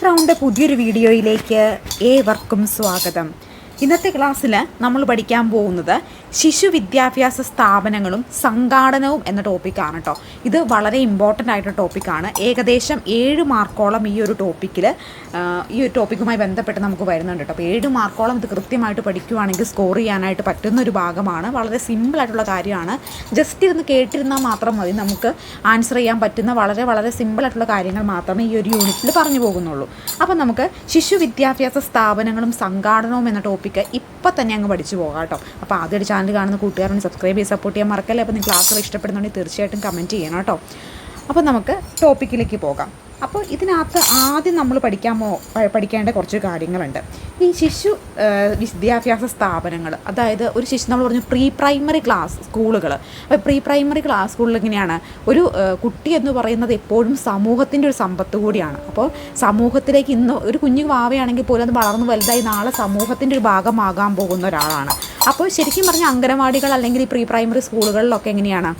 ബ്രൗണിന്റെ പുതിയൊരു വീഡിയോയിലേക്ക് ഏവർക്കും സ്വാഗതം. ഇന്നത്തെ ക്ലാസ്സിൽ നമ്മൾ പഠിക്കാൻ പോകുന്നത് ശിശു വിദ്യാഭ്യാസ സ്ഥാപനങ്ങളും സംഘാടനവും എന്ന ടോപ്പിക്കാണ് കേട്ടോ ഇത് വളരെ ഇമ്പോർട്ടന്റ് ആയിട്ടുള്ള ടോപ്പിക്കാണ് ഏകദേശം ഏഴ് മാർക്കോളം ഈ ഒരു ടോപ്പിക്കിൽ ഈ ഒരു ടോപ്പിക്കുമായി ബന്ധപ്പെട്ട് നമുക്ക് വരുന്നുണ്ട് കേട്ടോ അപ്പോൾ ഏഴ് മാർക്കോളം ഇത് കൃത്യമായിട്ട് പഠിക്കുവാണെങ്കിൽ സ്കോർ ചെയ്യാനായിട്ട് പറ്റുന്ന ഒരു ഭാഗമാണ്. വളരെ സിമ്പിളായിട്ടുള്ള കാര്യമാണ്. ജസ്റ്റ് ഇരുന്ന് കേട്ടിരുന്നാൽ മാത്രം മതി. നമുക്ക് ആൻസർ ചെയ്യാൻ പറ്റുന്ന വളരെ വളരെ സിമ്പിളായിട്ടുള്ള കാര്യങ്ങൾ മാത്രമേ ഈ ഒരു യൂണിറ്റിൽ പറഞ്ഞു പോകുന്നുള്ളൂ. അപ്പോൾ നമുക്ക് ശിശു വിദ്യാഭ്യാസ സ്ഥാപനങ്ങളും സംഘാടനവും എന്ന ടോപ്പിക്ക് ഇപ്പം തന്നെ അങ്ങ് പഠിച്ചു പോകാം കേട്ടോ അപ്പോൾ ആദ്യമായിട്ട് ചാനൽ കാണുന്ന കൂട്ടുകാരനെ സബ്സ്ക്രൈബ് ചെയ്ത് സപ്പോർട്ട് ചെയ്യാൻ മറക്കല്ലേ? അപ്പോൾ നിങ്ങൾ ക്ലാസ്സുകൾ ഇഷ്ടപ്പെടുന്നുണ്ടെങ്കിൽ തീർച്ചയായിട്ടും കമന്റ് ചെയ്യണം കേട്ടോ. അപ്പോൾ നമുക്ക് ടോപ്പിക്കിലേക്ക് പോകാം. അപ്പോൾ ഇതിനകത്ത് ആദ്യം നമ്മൾ പഠിക്കാമോ പഠിക്കേണ്ട കുറച്ച് കാര്യങ്ങളുണ്ട്. ഈ ശിശു വിദ്യാഭ്യാസ സ്ഥാപനങ്ങൾ അതായത് ഒരു ശിശു നമ്മൾ പറഞ്ഞു പ്രീ പ്രൈമറി ക്ലാസ് സ്കൂളുകൾ അപ്പോൾ പ്രീ പ്രൈമറി ക്ലാസ് സ്കൂളിൽ എങ്ങനെയാണ്? ഒരു കുട്ടി എന്ന് പറയുന്നത് എപ്പോഴും സമൂഹത്തിന്റെ ഒരു സമ്പത്ത് കൂടിയാണ്. അപ്പോൾ സമൂഹത്തിലേക്ക് ഇന്ന് ഒരു കുഞ്ഞു വാവയാണെങ്കിൽ പോലും അത് വളർന്ന് വലുതായി നാളെ സമൂഹത്തിന്റെ ഒരു ഭാഗമാകാൻ പോകുന്ന ഒരാളാണ്. അപ്പോൾ ശരിക്കും പറഞ്ഞാൽ അംഗനവാടികൾ അല്ലെങ്കിൽ ഈ പ്രീ പ്രൈമറി സ്കൂളുകളിലൊക്കെ എങ്ങനെയാണ്?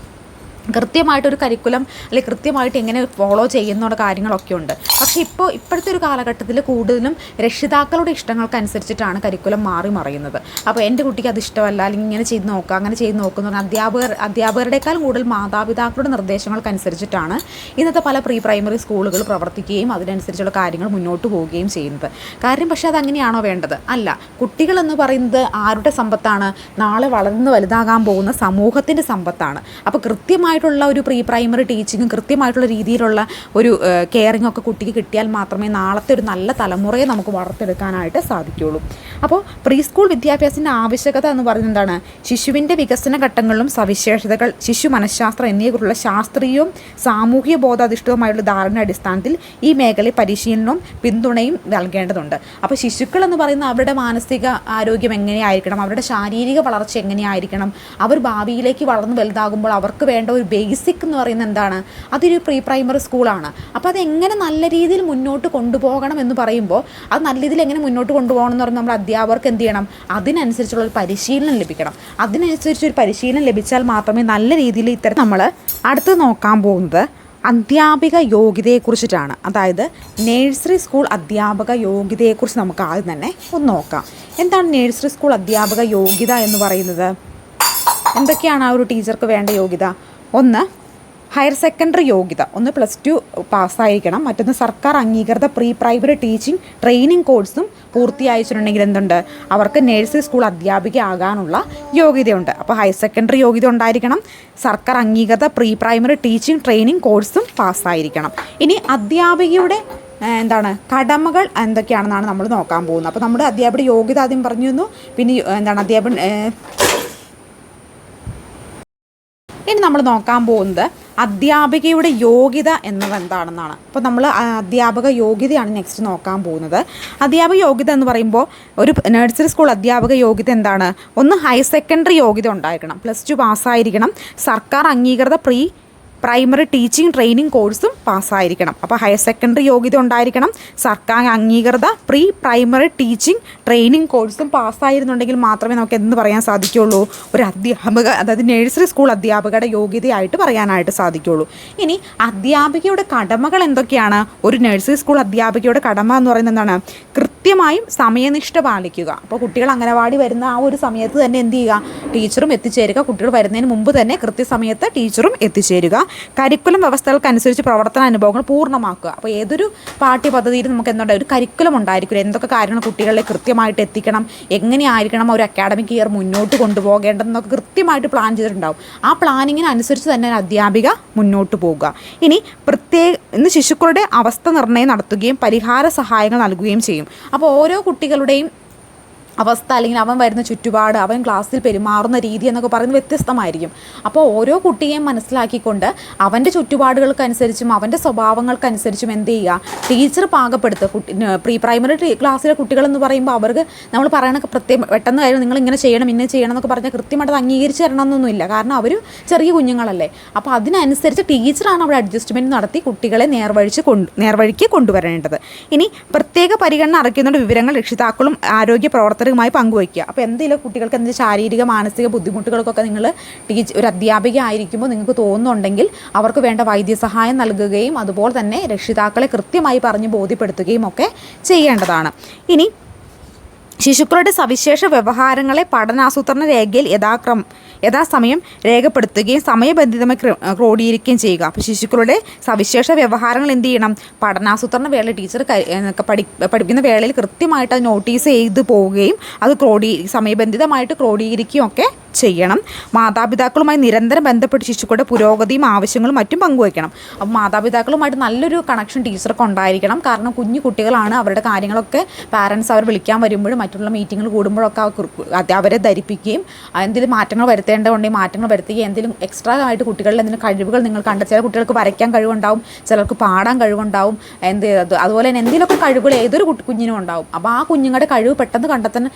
കൃത്യമായിട്ടൊരു കരിക്കുലം അല്ലെങ്കിൽ കൃത്യമായിട്ട് എങ്ങനെ ഫോളോ ചെയ്യുന്നുള്ള കാര്യങ്ങളൊക്കെ ഉണ്ട്. പക്ഷേ ഇപ്പോൾ ഇപ്പോഴത്തെ ഒരു കാലഘട്ടത്തിൽ കൂടുതലും രക്ഷിതാക്കളുടെ ഇഷ്ടങ്ങൾക്കനുസരിച്ചിട്ടാണ് കരിക്കുലം മാറി മറിയുന്നത്. അപ്പോൾ എന്റെ കുട്ടിക്ക് അത് ഇഷ്ടമല്ല അല്ലെങ്കിൽ ഇങ്ങനെ ചെയ്ത് നോക്കുക അങ്ങനെ ചെയ്ത് നോക്കുന്ന അധ്യാപകർ അധ്യാപകരുടെക്കാളും കൂടുതൽ മാതാപിതാക്കളുടെ നിർദ്ദേശങ്ങൾക്കനുസരിച്ചിട്ടാണ് ഇന്നത്തെ പല പ്രീ പ്രൈമറി സ്കൂളുകൾ പ്രവർത്തിക്കുകയും അതിനനുസരിച്ചുള്ള കാര്യങ്ങൾ മുന്നോട്ട് പോവുകയും ചെയ്യുന്നത്. കാര്യം പക്ഷേ അതങ്ങനെയാണോ വേണ്ടത്? അല്ല. കുട്ടികളെന്ന് പറയുന്നത് ആരുടെ സമ്പത്താണ്? നാളെ വളർന്ന് വലുതാകാൻ പോകുന്ന സമൂഹത്തിന്റെ സമ്പത്താണ്. അപ്പോൾ കൃത്യമായിട്ടുള്ള ഒരു പ്രീ പ്രൈമറി ടീച്ചിങ്ങും കൃത്യമായിട്ടുള്ള രീതിയിലുള്ള ഒരു കെയറിംഗ് ഒക്കെ കുട്ടിക്ക് കിട്ടിയാൽ മാത്രമേ നാളത്തെ ഒരു നല്ല തലമുറയെ നമുക്ക് വളർത്തെടുക്കാനായിട്ട് സാധിക്കുകയുള്ളൂ. അപ്പോൾ പ്രീ സ്കൂൾ വിദ്യാഭ്യാസത്തിന്റെ ആവശ്യകത എന്ന് പറയുന്നത് എന്താണ്? ശിശുവിന്റെ വികസന ഘട്ടങ്ങളിലും സവിശേഷതകൾ ശിശു മനഃശാസ്ത്രം എന്നിവയെക്കുറിച്ചുള്ള ശാസ്ത്രീയവും സാമൂഹിക ബോധാധിഷ്ഠിതമായുള്ള ധാരണ അടിസ്ഥാനത്തിൽ ഈ മേഖലയിൽ പരിശീലനവും പിന്തുണയും നൽകേണ്ടതുണ്ട്. അപ്പോൾ ശിശുക്കൾ എന്ന് പറയുന്ന അവരുടെ മാനസിക ആരോഗ്യം എങ്ങനെയായിരിക്കണം? അവരുടെ ശാരീരിക വളർച്ച എങ്ങനെയായിരിക്കണം? അവർ ഭാവിയിലേക്ക് വളർന്നു വലുതാകുമ്പോൾ അവർക്ക് വേണ്ട ഒരു ബേസിക് എന്ന് പറയുന്നത് എന്താണ്? അതൊരു പ്രീ പ്രൈമറി സ്കൂളാണ്. അപ്പോൾ അതെങ്ങനെ നല്ല രീതിയിൽ മുന്നോട്ട് കൊണ്ടുപോകണം എന്ന് പറയുമ്പോൾ അത് നല്ല രീതിയിൽ എങ്ങനെ മുന്നോട്ട് കൊണ്ടുപോകണം എന്ന് പറയുമ്പോൾ നമ്മൾ അധ്യാപകർക്ക് എന്ത് ചെയ്യണം? അതിനനുസരിച്ചുള്ള ഒരു പരിശീലനം ലഭിക്കണം. അതിനനുസരിച്ച് ഒരു പരിശീലനം ലഭിച്ചാൽ മാത്രമേ നല്ല രീതിയിൽ ഇത്തരം നമ്മൾ അടുത്ത് നോക്കാൻ പോകുന്നത് അധ്യാപിക യോഗ്യതയെക്കുറിച്ചിട്ടാണ്. അതായത് നേഴ്സറി സ്കൂൾ അധ്യാപക യോഗ്യതയെക്കുറിച്ച് നമുക്ക് ആദ്യം തന്നെ ഒന്ന് നോക്കാം. എന്താണ് നേഴ്സറി സ്കൂൾ അധ്യാപക യോഗ്യത എന്ന് പറയുന്നത്? എന്തൊക്കെയാണ് ആ ഒരു ടീച്ചർക്ക് വേണ്ട യോഗ്യത? ഒന്ന് ഹയർ സെക്കൻഡറി യോഗ്യത. ഒന്ന് പ്ലസ് ടു പാസ്സായിരിക്കണം. മറ്റൊന്ന് സർക്കാർ അംഗീകൃത പ്രീ പ്രൈമറി ടീച്ചിങ് ട്രെയിനിങ് കോഴ്സും പൂർത്തിയായിട്ടുണ്ടെങ്കിൽ എന്തുണ്ട്? അവർക്ക് നഴ്സറി സ്കൂൾ അധ്യാപിക ആകാനുള്ള യോഗ്യതയുണ്ട്. അപ്പോൾ ഹയർ സെക്കൻഡറി യോഗ്യത ഉണ്ടായിരിക്കണം. സർക്കാർ അംഗീകൃത പ്രീ പ്രൈമറി ടീച്ചിങ് ട്രെയിനിങ് കോഴ്സും പാസ്സായിരിക്കണം. ഇനി അധ്യാപികയുടെ എന്താണ് കടമകൾ എന്തൊക്കെയാണെന്നാണ് നമ്മൾ നോക്കാൻ പോകുന്നത്. അപ്പോൾ നമ്മുടെ അധ്യാപകയുടെ യോഗ്യത ആദ്യം പറഞ്ഞു തന്നു. പിന്നെ എന്താണ് അധ്യാപകൻ നമ്മൾ നോക്കാൻ പോകുന്നത് അധ്യാപികയുടെ യോഗ്യത എന്നത് എന്താണെന്നാണ്. അപ്പോൾ നമ്മൾ അധ്യാപക യോഗ്യതയാണ് നെക്സ്റ്റ് നോക്കാൻ പോകുന്നത്. അധ്യാപക യോഗ്യത എന്ന് പറയുമ്പോൾ ഒരു നഴ്സറി സ്കൂൾ അധ്യാപക യോഗ്യത എന്താണ്? ഒന്ന് ഹയർ സെക്കൻഡറി യോഗ്യത ഉണ്ടായിരിക്കണം. പ്ലസ് ടു പാസ്സായിരിക്കണം സർക്കാർ അംഗീകൃത പ്രീ പ്രൈമറി ടീച്ചിങ് ട്രെയിനിങ് കോഴ്സും പാസ്സായിരിക്കണം. അപ്പോൾ ഹയർ സെക്കൻഡറി യോഗ്യത ഉണ്ടായിരിക്കണം. സർക്കാർ അംഗീകൃത പ്രീ പ്രൈമറി ടീച്ചിങ് ട്രെയിനിങ് കോഴ്സും പാസ്സായിരുന്നുണ്ടെങ്കിൽ മാത്രമേ നമുക്ക് എന്ത് പറയാൻ സാധിക്കുള്ളൂ? ഒരു അധ്യാപക അതായത് നഴ്സറി സ്കൂൾ അധ്യാപകരുടെ യോഗ്യതയായിട്ട് പറയാനായിട്ട് സാധിക്കുള്ളൂ. ഇനി അധ്യാപികയുടെ കടമകൾ എന്തൊക്കെയാണ്? ഒരു നഴ്സറി സ്കൂൾ അധ്യാപികയുടെ കടമ എന്ന് പറയുന്നത് എന്താണ്? കൃത്യമായും സമയനിഷ്ഠ പാലിക്കുക. അപ്പോൾ കുട്ടികൾ അംഗനവാടി വരുന്ന ആ ഒരു സമയത്ത് തന്നെ എന്ത് ചെയ്യുക? ടീച്ചറും എത്തിച്ചേരുക. കുട്ടികൾ വരുന്നതിന് മുമ്പ് തന്നെ കൃത്യസമയത്ത് ടീച്ചറും എത്തിച്ചേരുക. കരിക്കുലം വ്യവസ്ഥകൾക്കനുസരിച്ച് പ്രവർത്തന അനുഭവങ്ങൾ പൂർണമാക്കുക. അപ്പോൾ ഏതൊരു പാഠ്യപദ്ധതിയിൽ നമുക്ക് എന്തുണ്ട്? ഒരു കരിക്കുലം ഉണ്ടായിരിക്കും. എന്തൊക്കെ കാര്യങ്ങൾ കുട്ടികളെ കൃത്യമായിട്ട് എത്തിക്കണം? എങ്ങനെയായിരിക്കണം ഒരു അക്കാഡമിക് ഇയർ മുന്നോട്ട് കൊണ്ടുപോകേണ്ടതെന്നൊക്കെ കൃത്യമായിട്ട് പ്ലാൻ ചെയ്തിട്ടുണ്ടാവും. ആ പ്ലാനിങ്ങിന് അനുസരിച്ച് തന്നെ അധ്യാപിക മുന്നോട്ട് പോകുക ഇനി പ്രത്യേക ഇന്ന് ശിശുക്കളുടെ അവസ്ഥ നിർണയം നടത്തുകയും പരിഹാര സഹായങ്ങൾ നൽകുകയും ചെയ്യും. അപ്പോൾ ഓരോ കുട്ടികളുടെയും അവസ്ഥ അല്ലെങ്കിൽ അവൻ വരുന്ന ചുറ്റുപാട് അവൻ ക്ലാസ്സിൽ പെരുമാറുന്ന രീതി എന്നൊക്കെ പറയുന്നത് വ്യത്യസ്തമായിരിക്കും. അപ്പോൾ ഓരോ കുട്ടിയെയും മനസ്സിലാക്കിക്കൊണ്ട് അവന്റെ ചുറ്റുപാടുകൾക്കനുസരിച്ചും അവന്റെ സ്വഭാവങ്ങൾക്കനുസരിച്ചും എന്ത് ചെയ്യുക? ടീച്ചർ പാകപ്പെടുത്തുക. കുട്ടി പ്രീ പ്രൈമറി ക്ലാസ്സിലെ കുട്ടികളെന്ന് പറയുമ്പോൾ അവർക്ക് നമ്മൾ പറയണ പ്രത്യേകം പെട്ടെന്ന് കാര്യം നിങ്ങൾ ഇങ്ങനെ ചെയ്യണം ഇന്നെ ചെയ്യണം എന്നൊക്കെ പറഞ്ഞാൽ കൃത്യമായിട്ട് അത് അംഗീകരിച്ച് തരണമെന്നൊന്നുമില്ല കാരണം അവർ ചെറിയ കുഞ്ഞുങ്ങളല്ലേ. അപ്പോൾ അതിനനുസരിച്ച് ടീച്ചറാണ് അവിടെ അഡ്ജസ്റ്റ്മെന്റ് നടത്തി കുട്ടികളെ നേർവഴിച്ച് കൊണ്ട് നേർവഴിക്ക് കൊണ്ടുവരേണ്ടത്. ഇനി പ്രത്യേക പരിഗണന അർഹിക്കുന്ന വിവരങ്ങൾ രക്ഷിതാക്കളും ആരോഗ്യ പ്രവർത്തകരും പ്രവർത്തകരുമായി പങ്കുവയ്ക്കുക. അപ്പോൾ എന്തെങ്കിലും കുട്ടികൾക്ക് എന്തെങ്കിലും ശാരീരിക മാനസിക ബുദ്ധിമുട്ടുകൾക്കൊക്കെ നിങ്ങൾ ടീച്ചർ ഒരു അധ്യാപിക ആയിരിക്കുമ്പോൾ നിങ്ങൾക്ക് തോന്നുന്നുണ്ടെങ്കിൽ അവർക്ക് വേണ്ട വൈദ്യസഹായം നൽകുകയും അതുപോലെ തന്നെ രക്ഷിതാക്കളെ കൃത്യമായി പറഞ്ഞ് ബോധ്യപ്പെടുത്തുകയും ഒക്കെ ചെയ്യേണ്ടതാണ്. ഇനി ശിശുക്കളുടെ സവിശേഷ വ്യവഹാരങ്ങളെ പഠനാസൂത്രണ രേഖയിൽ യഥാക്രം യഥാസമയം രേഖപ്പെടുത്തുകയും സമയബന്ധിതമായി ക്ര- ക്രോഡീകരിക്കുകയും ചെയ്യുക. അപ്പോൾ ശിശുക്കളുടെ സവിശേഷ വ്യവഹാരങ്ങൾ എന്ത് ചെയ്യണം? പഠനാസൂത്രണ വേള ടീച്ചർ പഠി പഠിപ്പിക്കുന്ന വേളയിൽ കൃത്യമായിട്ട് അത് നോട്ടീസ് ചെയ്ത് പോവുകയും അത് ക്രോഡീ സമയബന്ധിതമായിട്ട് ക്രോഡീകരിക്കുകയും ഒക്കെ ചെയ്യണം. മാതാപിതാക്കളുമായി നിരന്തരം ബന്ധപ്പെട്ട് ശിശുക്കളുടെ പുരോഗതിയും ആവശ്യങ്ങളും മറ്റും പങ്കുവയ്ക്കണം. അപ്പോൾ മാതാപിതാക്കളുമായിട്ട് നല്ലൊരു കണക്ഷൻ ടീച്ചർക്ക് ഉണ്ടായിരിക്കണം. കാരണം കുഞ്ഞു കുട്ടികളാണ് അവരുടെ കാര്യങ്ങളൊക്കെ പാരൻസ് അവർ വിളിക്കാൻ വരുമ്പോഴും മറ്റുള്ള മീറ്റിങ്ങിൽ കൂടുമ്പോഴൊക്കെ അവരെ ധരിപ്പിക്കുകയും എന്തെങ്കിലും മാറ്റങ്ങൾ വരുത്തേണ്ടതുണ്ടെങ്കിൽ മാറ്റങ്ങൾ വരുത്തുകയും എന്തെങ്കിലും എക്സ്ട്രാ ആയിട്ട് കുട്ടികളിൽ എന്തെങ്കിലും കഴിവുകൾ നിങ്ങൾ കണ്ട ചില കുട്ടികൾക്ക് വരയ്ക്കാൻ കഴിവുണ്ടാവും ചിലർക്ക് പാടാൻ കഴിവുണ്ടാവും എന്ത് അതുപോലെ തന്നെ എന്തെങ്കിലുമൊക്കെ കഴിവുകൾ ഏതൊരു കുഞ്ഞിനും ഉണ്ടാവും. അപ്പോൾ ആ കുഞ്ഞുങ്ങളുടെ കഴിവ് പെട്ടെന്ന് കണ്ടെത്താൻ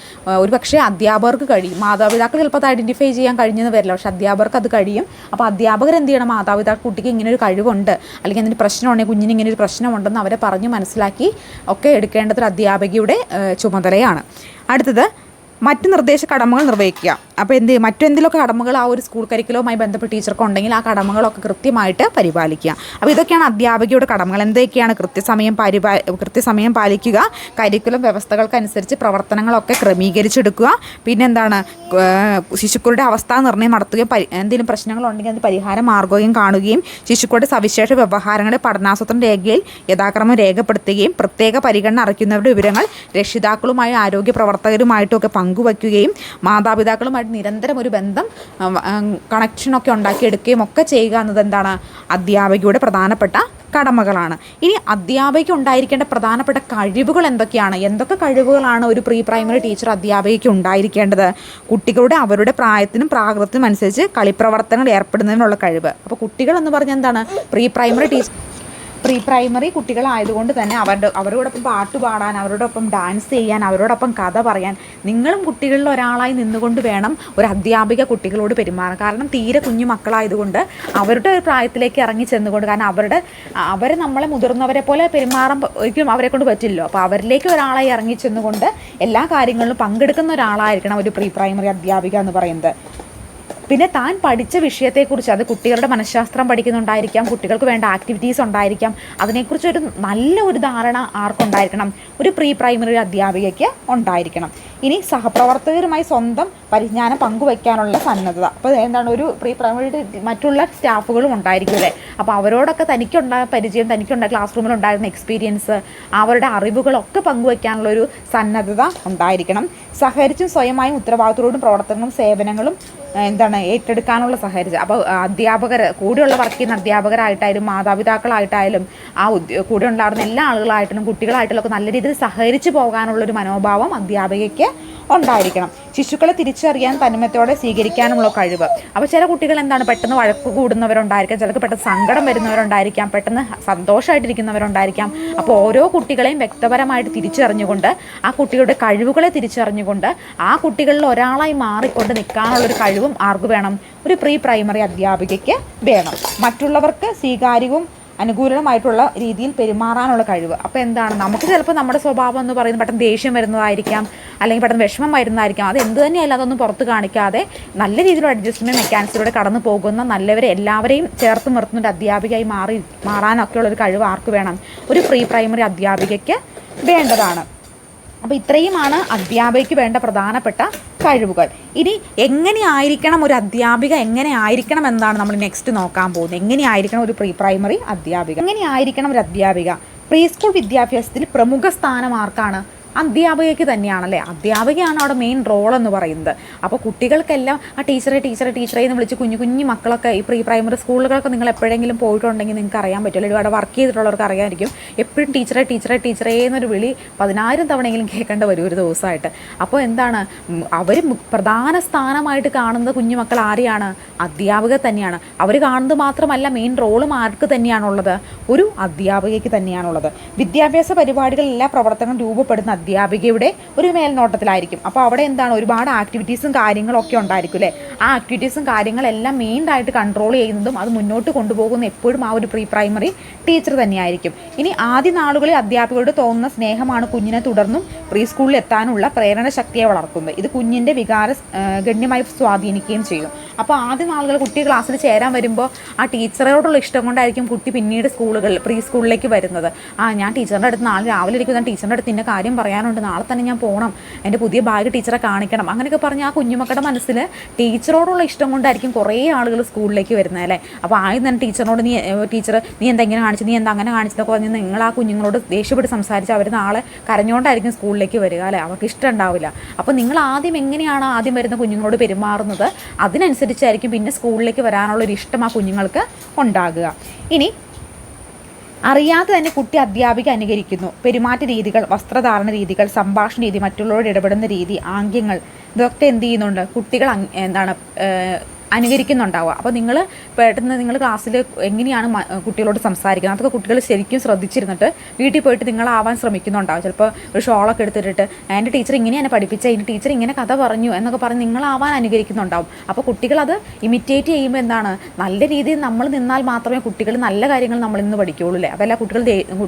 ഒരു പക്ഷേ അധ്യാപകർക്ക് കഴിയും. മാതാപിതാക്കൾ ചിലപ്പോൾ അത് ഐഡന്റിഫൈ ചെയ്യാൻ കഴിഞ്ഞെന്ന് വരില്ല. പക്ഷേ അധ്യാപകർക്ക് അത് കഴിയും. അപ്പോൾ അധ്യാപകർ എന്ത് ചെയ്യണം? മാതാപിതാക്കൾ കുട്ടിക്ക് ഇങ്ങനെ ഒരു കഴിവുണ്ട്. അല്ലെങ്കിൽ എന്തെങ്കിലും പ്രശ്നമുണ്ടെങ്കിൽ കുഞ്ഞിന് ഇങ്ങനെ ഒരു പ്രശ്നമുണ്ടെന്ന് അവരെ പറഞ്ഞ് മനസ്സിലാക്കി ഒക്കെ എടുക്കേണ്ടത് അധ്യാപികയുടെ ചുമതലയാണ്. അടുത്തത് മറ്റ് നിർദ്ദേശ കടമകൾ നിർവഹിക്കുക. അപ്പോൾ എന്ത് മറ്റെന്തെങ്കിലുമൊക്കെ കടമകൾ ആ ഒരു സ്കൂൾ കരിക്കുലവുമായി ബന്ധപ്പെട്ട് ടീച്ചർക്ക് ഉണ്ടെങ്കിൽ ആ കടമകളൊക്കെ കൃത്യമായിട്ട് പരിപാലിക്കുക. അപ്പോൾ ഇതൊക്കെയാണ് അധ്യാപകയുടെ കടമകൾ. എന്തൊക്കെയാണ് കൃത്യസമയം പരിപാ കൃത്യസമയം പാലിക്കുക കരിക്കുലം വ്യവസ്ഥകൾക്കനുസരിച്ച് പ്രവർത്തനങ്ങളൊക്കെ ക്രമീകരിച്ചെടുക്കുക പിന്നെ എന്താണ് ശിശുക്കളുടെ അവസ്ഥാ നിർണയം നടത്തുകയും പരി എന്തെങ്കിലും പ്രശ്നങ്ങളുണ്ടെങ്കിൽ അത് പരിഹാര മാർഗവും കാണുകയും ശിശുക്കളുടെ സവിശേഷ വ്യവഹാരങ്ങളെ പഠനാസൂത്രണ രേഖയിൽ യഥാക്രമം രേഖപ്പെടുത്തുകയും പ്രത്യേക പരിഗണന അർഹിക്കുന്നവരുടെ വിവരങ്ങൾ രക്ഷിതാക്കളുമായി ആരോഗ്യ പ്രവർത്തകരുമായിട്ടും ഒക്കെ പങ്കുവയ്ക്കുകയും മാതാപിതാക്കളുമായിട്ട് നിരന്തരം ഒരു ബന്ധം കണക്ഷനൊക്കെ ഉണ്ടാക്കിയെടുക്കുകയും ഒക്കെ ചെയ്യുക എന്നത് എന്താണ് അധ്യാപികയുടെ പ്രധാനപ്പെട്ട കടമകളാണ്. ഇനി അധ്യാപിക ഉണ്ടായിരിക്കേണ്ട പ്രധാനപ്പെട്ട കഴിവുകൾ എന്തൊക്കെയാണ്? എന്തൊക്കെ കഴിവുകളാണ് ഒരു പ്രീ പ്രൈമറി ടീച്ചർ അധ്യാപികയ്ക്ക് ഉണ്ടായിരിക്കേണ്ടത്? കുട്ടികളുടെ അവരുടെ പ്രായത്തിനും പ്രാകൃതത്തിനും അനുസരിച്ച് കളിപ്രവർത്തനങ്ങൾ ഏർപ്പെടുന്നതിനുള്ള കഴിവ്. അപ്പോൾ കുട്ടികൾ എന്ന് പറഞ്ഞാൽ എന്താണ്? Pre primary teacher pre primary കുട്ടികളായതുകൊണ്ട് തന്നെ അവരുടെ അവരോടൊപ്പം പാട്ട് പാടാൻ അവരോടൊപ്പം ഡാൻസ് ചെയ്യാൻ അവരോടൊപ്പം കഥ പറയാൻ നിങ്ങളും കുട്ടികളിൽ ഒരാളായി നിന്നുകൊണ്ട് വേണം ഒരു അധ്യാപിക കുട്ടികളോട് പെരുമാറാൻ. കാരണം തീരെ കുഞ്ഞു മക്കളായതുകൊണ്ട് അവരുടെ ഒരു പ്രായത്തിലേക്ക് ഇറങ്ങി ചെന്നുകൊണ്ട് കാരണം അവരുടെ അവരെ നമ്മളെ മുതിർന്നവരെ പോലെ പെരുമാറാൻ ഒരിക്കലും അവരെ കൊണ്ട് പറ്റില്ലല്ലോ. അപ്പോൾ അവരിലേക്ക് ഒരാളായി ഇറങ്ങി ചെന്നുകൊണ്ട് എല്ലാ കാര്യങ്ങളിലും പങ്കെടുക്കുന്ന ഒരാളായിരിക്കണം ഒരു പ്രീ പ്രൈമറി അധ്യാപിക എന്ന് പറയുന്നത്. പിന്നെ താൻ പഠിച്ച വിഷയത്തെക്കുറിച്ച് അത് കുട്ടികളുടെ മനഃശാസ്ത്രം പഠിക്കുന്നുണ്ടായിരിക്കാം കുട്ടികൾക്ക് വേണ്ട ആക്ടിവിറ്റീസ് ഉണ്ടായിരിക്കാം അതിനെക്കുറിച്ച് ഒരു നല്ല ഒരു ധാരണ ആർക്കുണ്ടായിരിക്കണം ഒരു പ്രീ പ്രൈമറി അധ്യാപികയ്ക്ക് ഉണ്ടായിരിക്കണം. ഇനി സഹപ്രവർത്തകരുമായി സ്വന്തം പരിജ്ഞാനം പങ്കുവയ്ക്കാനുള്ള സന്നദ്ധത. അപ്പോൾ എന്താണ് ഒരു പ്രീ പ്രൈമറി മറ്റുള്ള സ്റ്റാഫുകളും ഉണ്ടായിരിക്കും അല്ലേ? അപ്പോൾ അവരോടൊക്കെ തനിക്കുണ്ടായ പരിചയം തനിക്കുണ്ടായ ക്ലാസ് റൂമിൽ ഉണ്ടായിരുന്ന എക്സ്പീരിയൻസ് അവരുടെ അറിവുകളൊക്കെ പങ്കുവയ്ക്കാനുള്ള ഒരു സന്നദ്ധത ഉണ്ടായിരിക്കണം. സഹകരിച്ചും സ്വയമായും ഉത്തരവാദിത്തത്തോടും പ്രവർത്തനങ്ങളും സേവനങ്ങളും ആ, എന്താണ് ഏറ്റെടുക്കാനുള്ള സാഹചര്യം അപ്പോൾ അധ്യാപകർ കൂടെയുള്ള വർക്ക് ചെയ്യുന്ന അധ്യാപകരായിട്ടായാലും മാതാപിതാക്കളായിട്ടായാലും ആ കൂടെ ഉണ്ടാകുന്ന എല്ലാ ആളുകളായിട്ടും കുട്ടികളായിട്ടുള്ള നല്ല രീതിയിൽ സഹകരിച്ച് പോകാനുള്ളൊരു മനോഭാവം അധ്യാപികയ്ക്ക് ഉണ്ടായിരിക്കണം. ശിശുക്കളെ തിരിച്ചറിയാൻ തന്മയത്തോടെ സ്വീകരിക്കാനുമുള്ള കഴിവ്. അപ്പോൾ ചില കുട്ടികൾ എന്താണ്? പെട്ടെന്ന് വഴക്ക് കൂടുന്നവരുണ്ടായിരിക്കാം. ചിലർക്ക് പെട്ടെന്ന് സങ്കടം വരുന്നവരുണ്ടായിരിക്കാം. പെട്ടെന്ന് സന്തോഷമായിട്ടിരിക്കുന്നവരുണ്ടായിരിക്കാം അപ്പോൾ ഓരോ കുട്ടികളെയും വ്യക്തപരമായിട്ട് തിരിച്ചറിഞ്ഞുകൊണ്ട് ആ കുട്ടികളുടെ കഴിവുകളെ തിരിച്ചറിഞ്ഞുകൊണ്ട് ആ കുട്ടികളിൽ ഒരാളായി മാറിക്കൊണ്ട് നിൽക്കാനുള്ളൊരു കഴിവും ആർക്ക് വേണം? ഒരു പ്രീ പ്രൈമറി അധ്യാപികയ്ക്ക് വേണം. മറ്റുള്ളവർക്ക് സ്വീകാര്യവും അനുകൂലമായിട്ടുള്ള രീതിയിൽ പെരുമാറാനുള്ള കഴിവ്. അപ്പോൾ എന്താണ്? നമുക്ക് ചിലപ്പോൾ നമ്മുടെ സ്വഭാവം എന്ന് പറയുന്നത് പെട്ടെന്ന് ദേഷ്യം വരുന്നതായിരിക്കാം അല്ലെങ്കിൽ പെട്ടെന്ന് വിഷമം വരുന്നതായിരിക്കാം. അത് എന്ത് തന്നെയല്ല അതൊന്നും പുറത്ത് കാണിക്കാതെ നല്ല രീതിയിലുള്ള അഡ്ജസ്റ്റ്മെന്റ് മെക്കാനിക്സിലൂടെ കടന്നു പോകുന്ന നല്ലവരെ എല്ലാവരെയും ചേർത്ത് നിർത്തുന്ന ഒരു അധ്യാപികയായി മാറി മാറാനൊക്കെയുള്ള ഒരു കഴിവ് ആർക്ക് വേണം? ഒരു പ്രീ പ്രൈമറി അധ്യാപികയ്ക്ക് വേണ്ടതാണ്. അപ്പോൾ ഇത്രയുമാണ് അധ്യാപികയ്ക്ക് വേണ്ട പ്രധാനപ്പെട്ട കഴിവുകൾ. ഇനി എങ്ങനെയായിരിക്കണം ഒരു അധ്യാപിക എങ്ങനെ ആയിരിക്കണം എന്നാണ് നമ്മൾ നെക്സ്റ്റ് നോക്കാൻ പോകുന്നത്. എങ്ങനെയായിരിക്കണം ഒരു പ്രീ പ്രൈമറി അധ്യാപിക എങ്ങനെയായിരിക്കണം ഒരു അധ്യാപിക? പ്രീ സ്കൂൾ വിദ്യാഭ്യാസത്തിൽ പ്രമുഖ സ്ഥാനം ആർക്കാണ് അധ്യാപികയ്ക്ക് തന്നെയാണല്ലേ? അധ്യാപകയാണ് അവിടെ മെയിൻ റോൾ എന്ന് പറയുന്നത്. അപ്പോൾ കുട്ടികൾക്കെല്ലാം ആ ടീച്ചറെ ടീച്ചറെ ടീച്ചറെ എന്ന് വിളിച്ച് കുഞ്ഞു കുഞ്ഞു മക്കളൊക്കെ ഈ പ്രീ പ്രൈമറി സ്കൂളുകളൊക്കെ നിങ്ങൾ എപ്പോഴെങ്കിലും പോയിട്ടുണ്ടെങ്കിൽ നിങ്ങൾക്ക് അറിയാൻ പറ്റില്ല ഒരുപാട് വർക്ക് ചെയ്തിട്ടുള്ളവർക്ക് അറിയാമായിരിക്കും. എപ്പോഴും ടീച്ചറെ ടീച്ചറെ ടീച്ചറെ എന്നൊരു വിളി പതിനായിരം തവണയെങ്കിലും കേൾക്കേണ്ട വരും ഒരു ദിവസമായിട്ട്. അപ്പോൾ എന്താണ്? അവർ പ്രധാന സ്ഥാനമായിട്ട് കാണുന്ന കുഞ്ഞു മക്കൾ ആരെയാണ്? അധ്യാപക തന്നെയാണ്. അവർ കാണുന്നത് മാത്രമല്ല മെയിൻ റോളും ആർക്ക് തന്നെയാണുള്ളത്. ഒരു അധ്യാപികയ്ക്ക് തന്നെയാണുള്ളത്. വിദ്യാഭ്യാസ പരിപാടികളിൽ എല്ലാ പ്രവർത്തനങ്ങളും രൂപപ്പെടുന്ന അധ്യാപികയുടെ ഒരു മേൽനോട്ടത്തിലായിരിക്കും. അപ്പോൾ അവിടെ എന്താണ്? ഒരുപാട് ആക്ടിവിറ്റീസും കാര്യങ്ങളൊക്കെ ഉണ്ടായിരിക്കും അല്ലേ? ആ ആക്ടിവിറ്റീസും കാര്യങ്ങളെല്ലാം മെയിനായിട്ട് കൺട്രോൾ ചെയ്യുന്നതും അത് മുന്നോട്ട് കൊണ്ടുപോകുന്ന എപ്പോഴും ആ ഒരു പ്രീ പ്രൈമറി ടീച്ചർ തന്നെയായിരിക്കും. ഇനി ആദ്യ നാളുകളിൽ അധ്യാപകരോട് തോന്നുന്ന സ്നേഹമാണ് കുഞ്ഞിനെ തുടർന്നും പ്രീ സ്കൂളിൽ എത്താനുള്ള പ്രേരണ ശക്തിയെ വളർത്തുന്നത്. ഇത് കുഞ്ഞിന്റെ വികാര ഗണ്യമായി സ്വാധീനിക്കുകയും ചെയ്യും. അപ്പോൾ ആദ്യം ആളുകൾ കുട്ടി ക്ലാസ്സിൽ ചേരാൻ വരുമ്പോൾ ആ ടീച്ചറോടുള്ള ഇഷ്ടം കൊണ്ടായിരിക്കും കുട്ടി പിന്നീട് സ്കൂളുകളിൽ പ്രീ സ്കൂളിലേക്ക് വരുന്നത്. ആ ഞാൻ ടീച്ചറിന്റെ അടുത്ത് നാളെ രാവിലെ ഇരിക്കുന്ന ടീച്ചറിന്റെ അടുത്ത് ഇന്ന കാര്യം പറയാനുണ്ട് നാളെ തന്നെ ഞാൻ പോകണം എന്റെ പുതിയ ബാഗ് ടീച്ചറെ കാണിക്കണം അങ്ങനെയൊക്കെ പറഞ്ഞ് ആ കുഞ്ഞുമക്കളുടെ മനസ്സിൽ ടീച്ചറോടുള്ള ഇഷ്ടം കൊണ്ടായിരിക്കും കുറേ ആളുകൾ സ്കൂളിലേക്ക് വരുന്നത് അല്ലേ? അപ്പോൾ ആദ്യം തന്നെ ടീച്ചറിനോട് നീ ടീച്ചർ നീ എന്താ ഇങ്ങനെ കാണിച്ചു നീ എന്താ അങ്ങനെ കാണിച്ചതൊക്കെ പറഞ്ഞ് നിങ്ങൾ ആ കുഞ്ഞുങ്ങളോട് ദേഷ്യപ്പെട്ട് സംസാരിച്ച് അവർ നാളെ കരഞ്ഞുകൊണ്ടായിരിക്കും സ്കൂളിലേക്ക് വരിക അല്ലേ? അവർക്ക് ഇഷ്ടം ഉണ്ടാവില്ല. അപ്പോൾ നിങ്ങൾ ആദ്യം എങ്ങനെയാണ് ആദ്യം വരുന്ന കുഞ്ഞുങ്ങളോട് പെരുമാറുന്നത്? അതിനനുസരിച്ചായിരിക്കും പിന്നെ സ്കൂളിലേക്ക് വരാനുള്ള ഒരു ഇഷ്ടം ആ കുഞ്ഞുങ്ങൾക്ക് ഉണ്ടാകുക. ഇനി അറിയാതെ തന്നെ കുട്ടി അധ്യാപിക അനുകരിക്കുന്നു. പെരുമാറ്റ രീതികൾ വസ്ത്രധാരണ രീതികൾ സംഭാഷണ രീതി മറ്റുള്ളവരോട് ഇടപെടുന്ന രീതി ആംഗ്യങ്ങൾ ഇതൊക്കെ എന്ത് ചെയ്യുന്നുണ്ട്? കുട്ടികൾ എന്താണ് അനുകരിക്കുന്നുണ്ടാവുക. അപ്പോൾ നിങ്ങൾ പെട്ടെന്ന് നിങ്ങൾ ക്ലാസ്സിൽ എങ്ങനെയാണ് കുട്ടികളോട് സംസാരിക്കുന്നത്? അതൊക്കെ കുട്ടികൾ ശരിക്കും ശ്രദ്ധിച്ചിരുന്നിട്ട് വീട്ടിൽ പോയിട്ട് നിങ്ങളാവാൻ ശ്രമിക്കുന്നുണ്ടാവും. ചിലപ്പോൾ ഒരു ഷോളൊക്കെ എടുത്തിട്ട് എന്റെ ടീച്ചർ ഇങ്ങനെയാണ് പഠിപ്പിച്ചത് എന്റെ ടീച്ചർ ഇങ്ങനെ കഥ പറഞ്ഞു എന്നൊക്കെ പറഞ്ഞ് നിങ്ങളാവാൻ അനുകരിക്കുന്നുണ്ടാവും. അപ്പോൾ കുട്ടികളത് ഇമിറ്റേറ്റ് ചെയ്യുമ്പോൾ എന്താണ്? നല്ല രീതിയിൽ നമ്മൾ നിന്നാൽ മാത്രമേ കുട്ടികൾ നല്ല കാര്യങ്ങൾ നമ്മൾ ഇന്ന് പഠിക്കുകയുള്ളൂ അല്ലേ? അതല്ല കുട്ടികൾ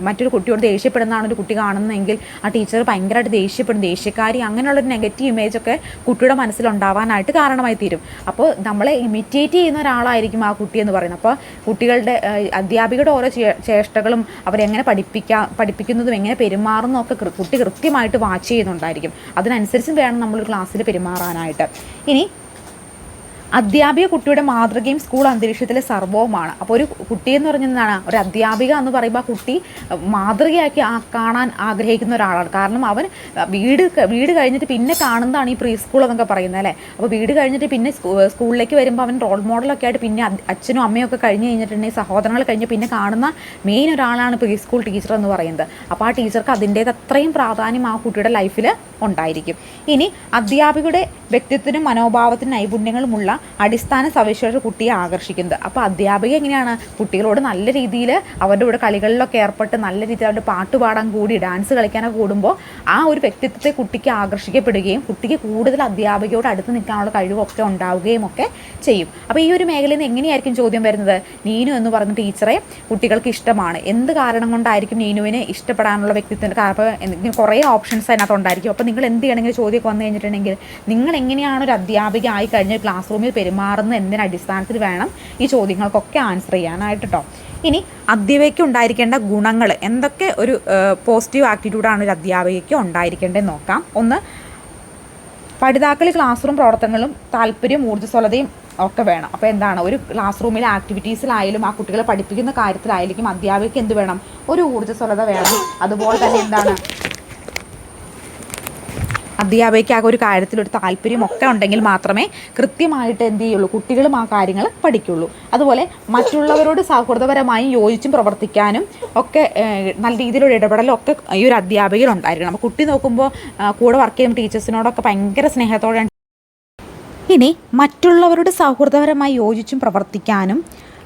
മറ്റൊരു കുട്ടിയോട് ദേഷ്യപ്പെടുന്നതാണ് ഒരു കുട്ടി കാണുന്നതെങ്കിൽ ആ ടീച്ചർ ഭയങ്കരമായിട്ട് ദേഷ്യപ്പെടും. ദേഷ്യക്കാരി അങ്ങനെയുള്ളൊരു നെഗറ്റീവ് ഇമേജൊക്കെ കുട്ടിയുടെ മനസ്സിലുണ്ടാവാനായിട്ട് കാരണമായി തീരും. അപ്പോൾ നമ്മളെ ഇമിറ്റേറ്റ് ചെയ്യുന്ന ഒരാളായിരിക്കും ആ കുട്ടി എന്ന് പറയുന്നത്. അപ്പോൾ കുട്ടികളുടെ അധ്യാപികയുടെ ഓരോ ചേഷ്ടകളും അവരെങ്ങനെ പഠിപ്പിക്കാ പഠിപ്പിക്കുന്നതും എങ്ങനെ പെരുമാറുന്നതും ഒക്കെ കുട്ടി കൃത്യമായിട്ട് വാച്ച് ചെയ്യുന്നുണ്ടായിരിക്കും. അതിനനുസരിച്ച് വേണം നമ്മൾ ക്ലാസ്സിൽ പെരുമാറാനായിട്ട്. ഇനി അധ്യാപിക കുട്ടിയുടെ മാതൃകയും സ്കൂൾ അന്തരീക്ഷത്തിലെ സർവവുമാണ്. അപ്പോൾ ഒരു കുട്ടി എന്ന് പറഞ്ഞാൽ ഒരു അധ്യാപിക എന്ന് പറയുമ്പോൾ ആ കുട്ടി മാതൃകയാക്കി ആ കാണാൻ ആഗ്രഹിക്കുന്ന ഒരാളാണ്. കാരണം അവൻ വീട് വീട് കഴിഞ്ഞിട്ട് പിന്നെ കാണുന്നതാണ് ഈ പ്രീ സ്കൂൾ എന്നൊക്കെ പറയുന്നത് അല്ലേ? അപ്പോൾ വീട് കഴിഞ്ഞിട്ട് പിന്നെ സ്കൂളിലേക്ക് വരുമ്പോൾ അവൻ റോൾ മോഡലൊക്കെ ആയിട്ട് പിന്നെ അച്ഛനും അമ്മയും ഒക്കെ കഴിഞ്ഞ് കഴിഞ്ഞിട്ടുണ്ടെങ്കിൽ സഹോദരങ്ങൾ കഴിഞ്ഞ് പിന്നെ കാണുന്ന മെയിൻ ഒരാളാണ് പ്രീ സ്കൂൾ ടീച്ചർ എന്ന് പറയുന്നത്. അപ്പോൾ ആ ടീച്ചർക്ക് അതിന്റേത് അത്രയും പ്രാധാന്യം ആ കുട്ടിയുടെ ലൈഫിൽ ഉണ്ടായിരിക്കും. ഇനി അധ്യാപികയുടെ വ്യക്തിത്വത്തിനും മനോഭാവത്തിനും നൈപുണ്യങ്ങളുമുള്ള അടിസ്ഥാന സവിശേഷ കുട്ടിയെ ആകർഷിക്കുന്നത്. അപ്പോൾ അധ്യാപിക എങ്ങനെയാണ് കുട്ടികളോട് നല്ല രീതിയിൽ അവരുടെ കൂടെ കളികളിലൊക്കെ ഏർപ്പെട്ട് നല്ല രീതിയിൽ അവരുടെ പാട്ട് പാടാൻ കൂടി ഡാൻസ് കളിക്കാനൊക്കെ കൂടുമ്പോൾ ആ ഒരു വ്യക്തിത്വത്തെ കുട്ടിക്ക് ആകർഷിക്കപ്പെടുകയും കുട്ടിക്ക് കൂടുതൽ അധ്യാപികയോട് അടുത്ത് നിൽക്കാനുള്ള കഴിവൊക്കെ ഉണ്ടാവുകയും ഒക്കെ ചെയ്യും. അപ്പോൾ ഈ ഒരു മേഖലയിൽ നിന്ന് എങ്ങനെയായിരിക്കും ചോദ്യം വരുന്നത്? നീനു എന്ന് പറഞ്ഞ ടീച്ചറെ കുട്ടികൾക്ക് ഇഷ്ടമാണ്. എന്ത് കാരണം കൊണ്ടായിരിക്കും നീനുവിനെ ഇഷ്ടപ്പെടാനുള്ള വ്യക്തിത്വം? കാരണം കുറേ ഓപ്ഷൻസ് അതിനകത്ത് ഉണ്ടായിരിക്കും. അപ്പോൾ നിങ്ങൾ എന്ത് ചെയ്യണമെങ്കിൽ ചോദ്യമൊക്കെ വന്നു കഴിഞ്ഞിട്ടുണ്ടെങ്കിൽ നിങ്ങൾ എങ്ങനെയാണ് ഒരു അധ്യാപിക ആയി കഴിഞ്ഞ് ക്ലാസ് റൂമിൽ പെരുമാറുന്നത് എന്നതിന് അടിസ്ഥാനത്തിൽ വേണം ഈ ചോദ്യങ്ങൾക്കൊക്കെ ആൻസർ ചെയ്യാനായിട്ട് കേട്ടോ ഇനി അധ്യാപികയ്ക്ക് ഉണ്ടായിരിക്കേണ്ട ഗുണങ്ങൾ എന്തൊക്കെ ഒരു പോസിറ്റീവ് ആറ്റിറ്റ്യൂഡാണ് ഒരു അധ്യാപികയ്ക്ക് ഉണ്ടായിരിക്കേണ്ടത് നോക്കാം. ഒന്ന് പഠിതാക്കൾ ക്ലാസ് റൂം പ്രവർത്തനങ്ങളും താല്പര്യവും ഊർജസ്വലതയും ഒക്കെ വേണം. അപ്പോൾ എന്താണ്? ഒരു ക്ലാസ് റൂമിലെ ആക്ടിവിറ്റീസിലായാലും ആ കുട്ടികളെ പഠിപ്പിക്കുന്ന കാര്യത്തിലായാലും അധ്യാപികയ്ക്ക് എന്ത് വേണം? ഒരു ഊർജസ്വലത വേണം. അതുപോലെ തന്നെ എന്താണ്? അധ്യാപകയ്ക്ക് ആ ഒരു കാര്യത്തിലൊരു താല്പര്യം ഒക്കെ ഉണ്ടെങ്കിൽ മാത്രമേ കൃത്യമായിട്ട് എന്ത് ചെയ്യുള്ളൂ? കുട്ടികളും ആ കാര്യങ്ങൾ പഠിക്കുള്ളൂ. അതുപോലെ മറ്റുള്ളവരോട് സൗഹൃദപരമായും യോജിച്ചും പ്രവർത്തിക്കാനും ഒക്കെ നല്ല രീതിയിലുള്ള ഇടപെടലും ഒക്കെ ഈ ഒരു അധ്യാപകയിൽ ഉണ്ടായിരിക്കണം. അപ്പോൾ കുട്ടി നോക്കുമ്പോൾ കൂടെ വർക്ക് ചെയ്യുന്ന ടീച്ചേഴ്സിനോടൊക്കെ ഭയങ്കര സ്നേഹത്തോടെ ഇനി മറ്റുള്ളവരോട് സൗഹൃദപരമായി യോജിച്ചും പ്രവർത്തിക്കാനും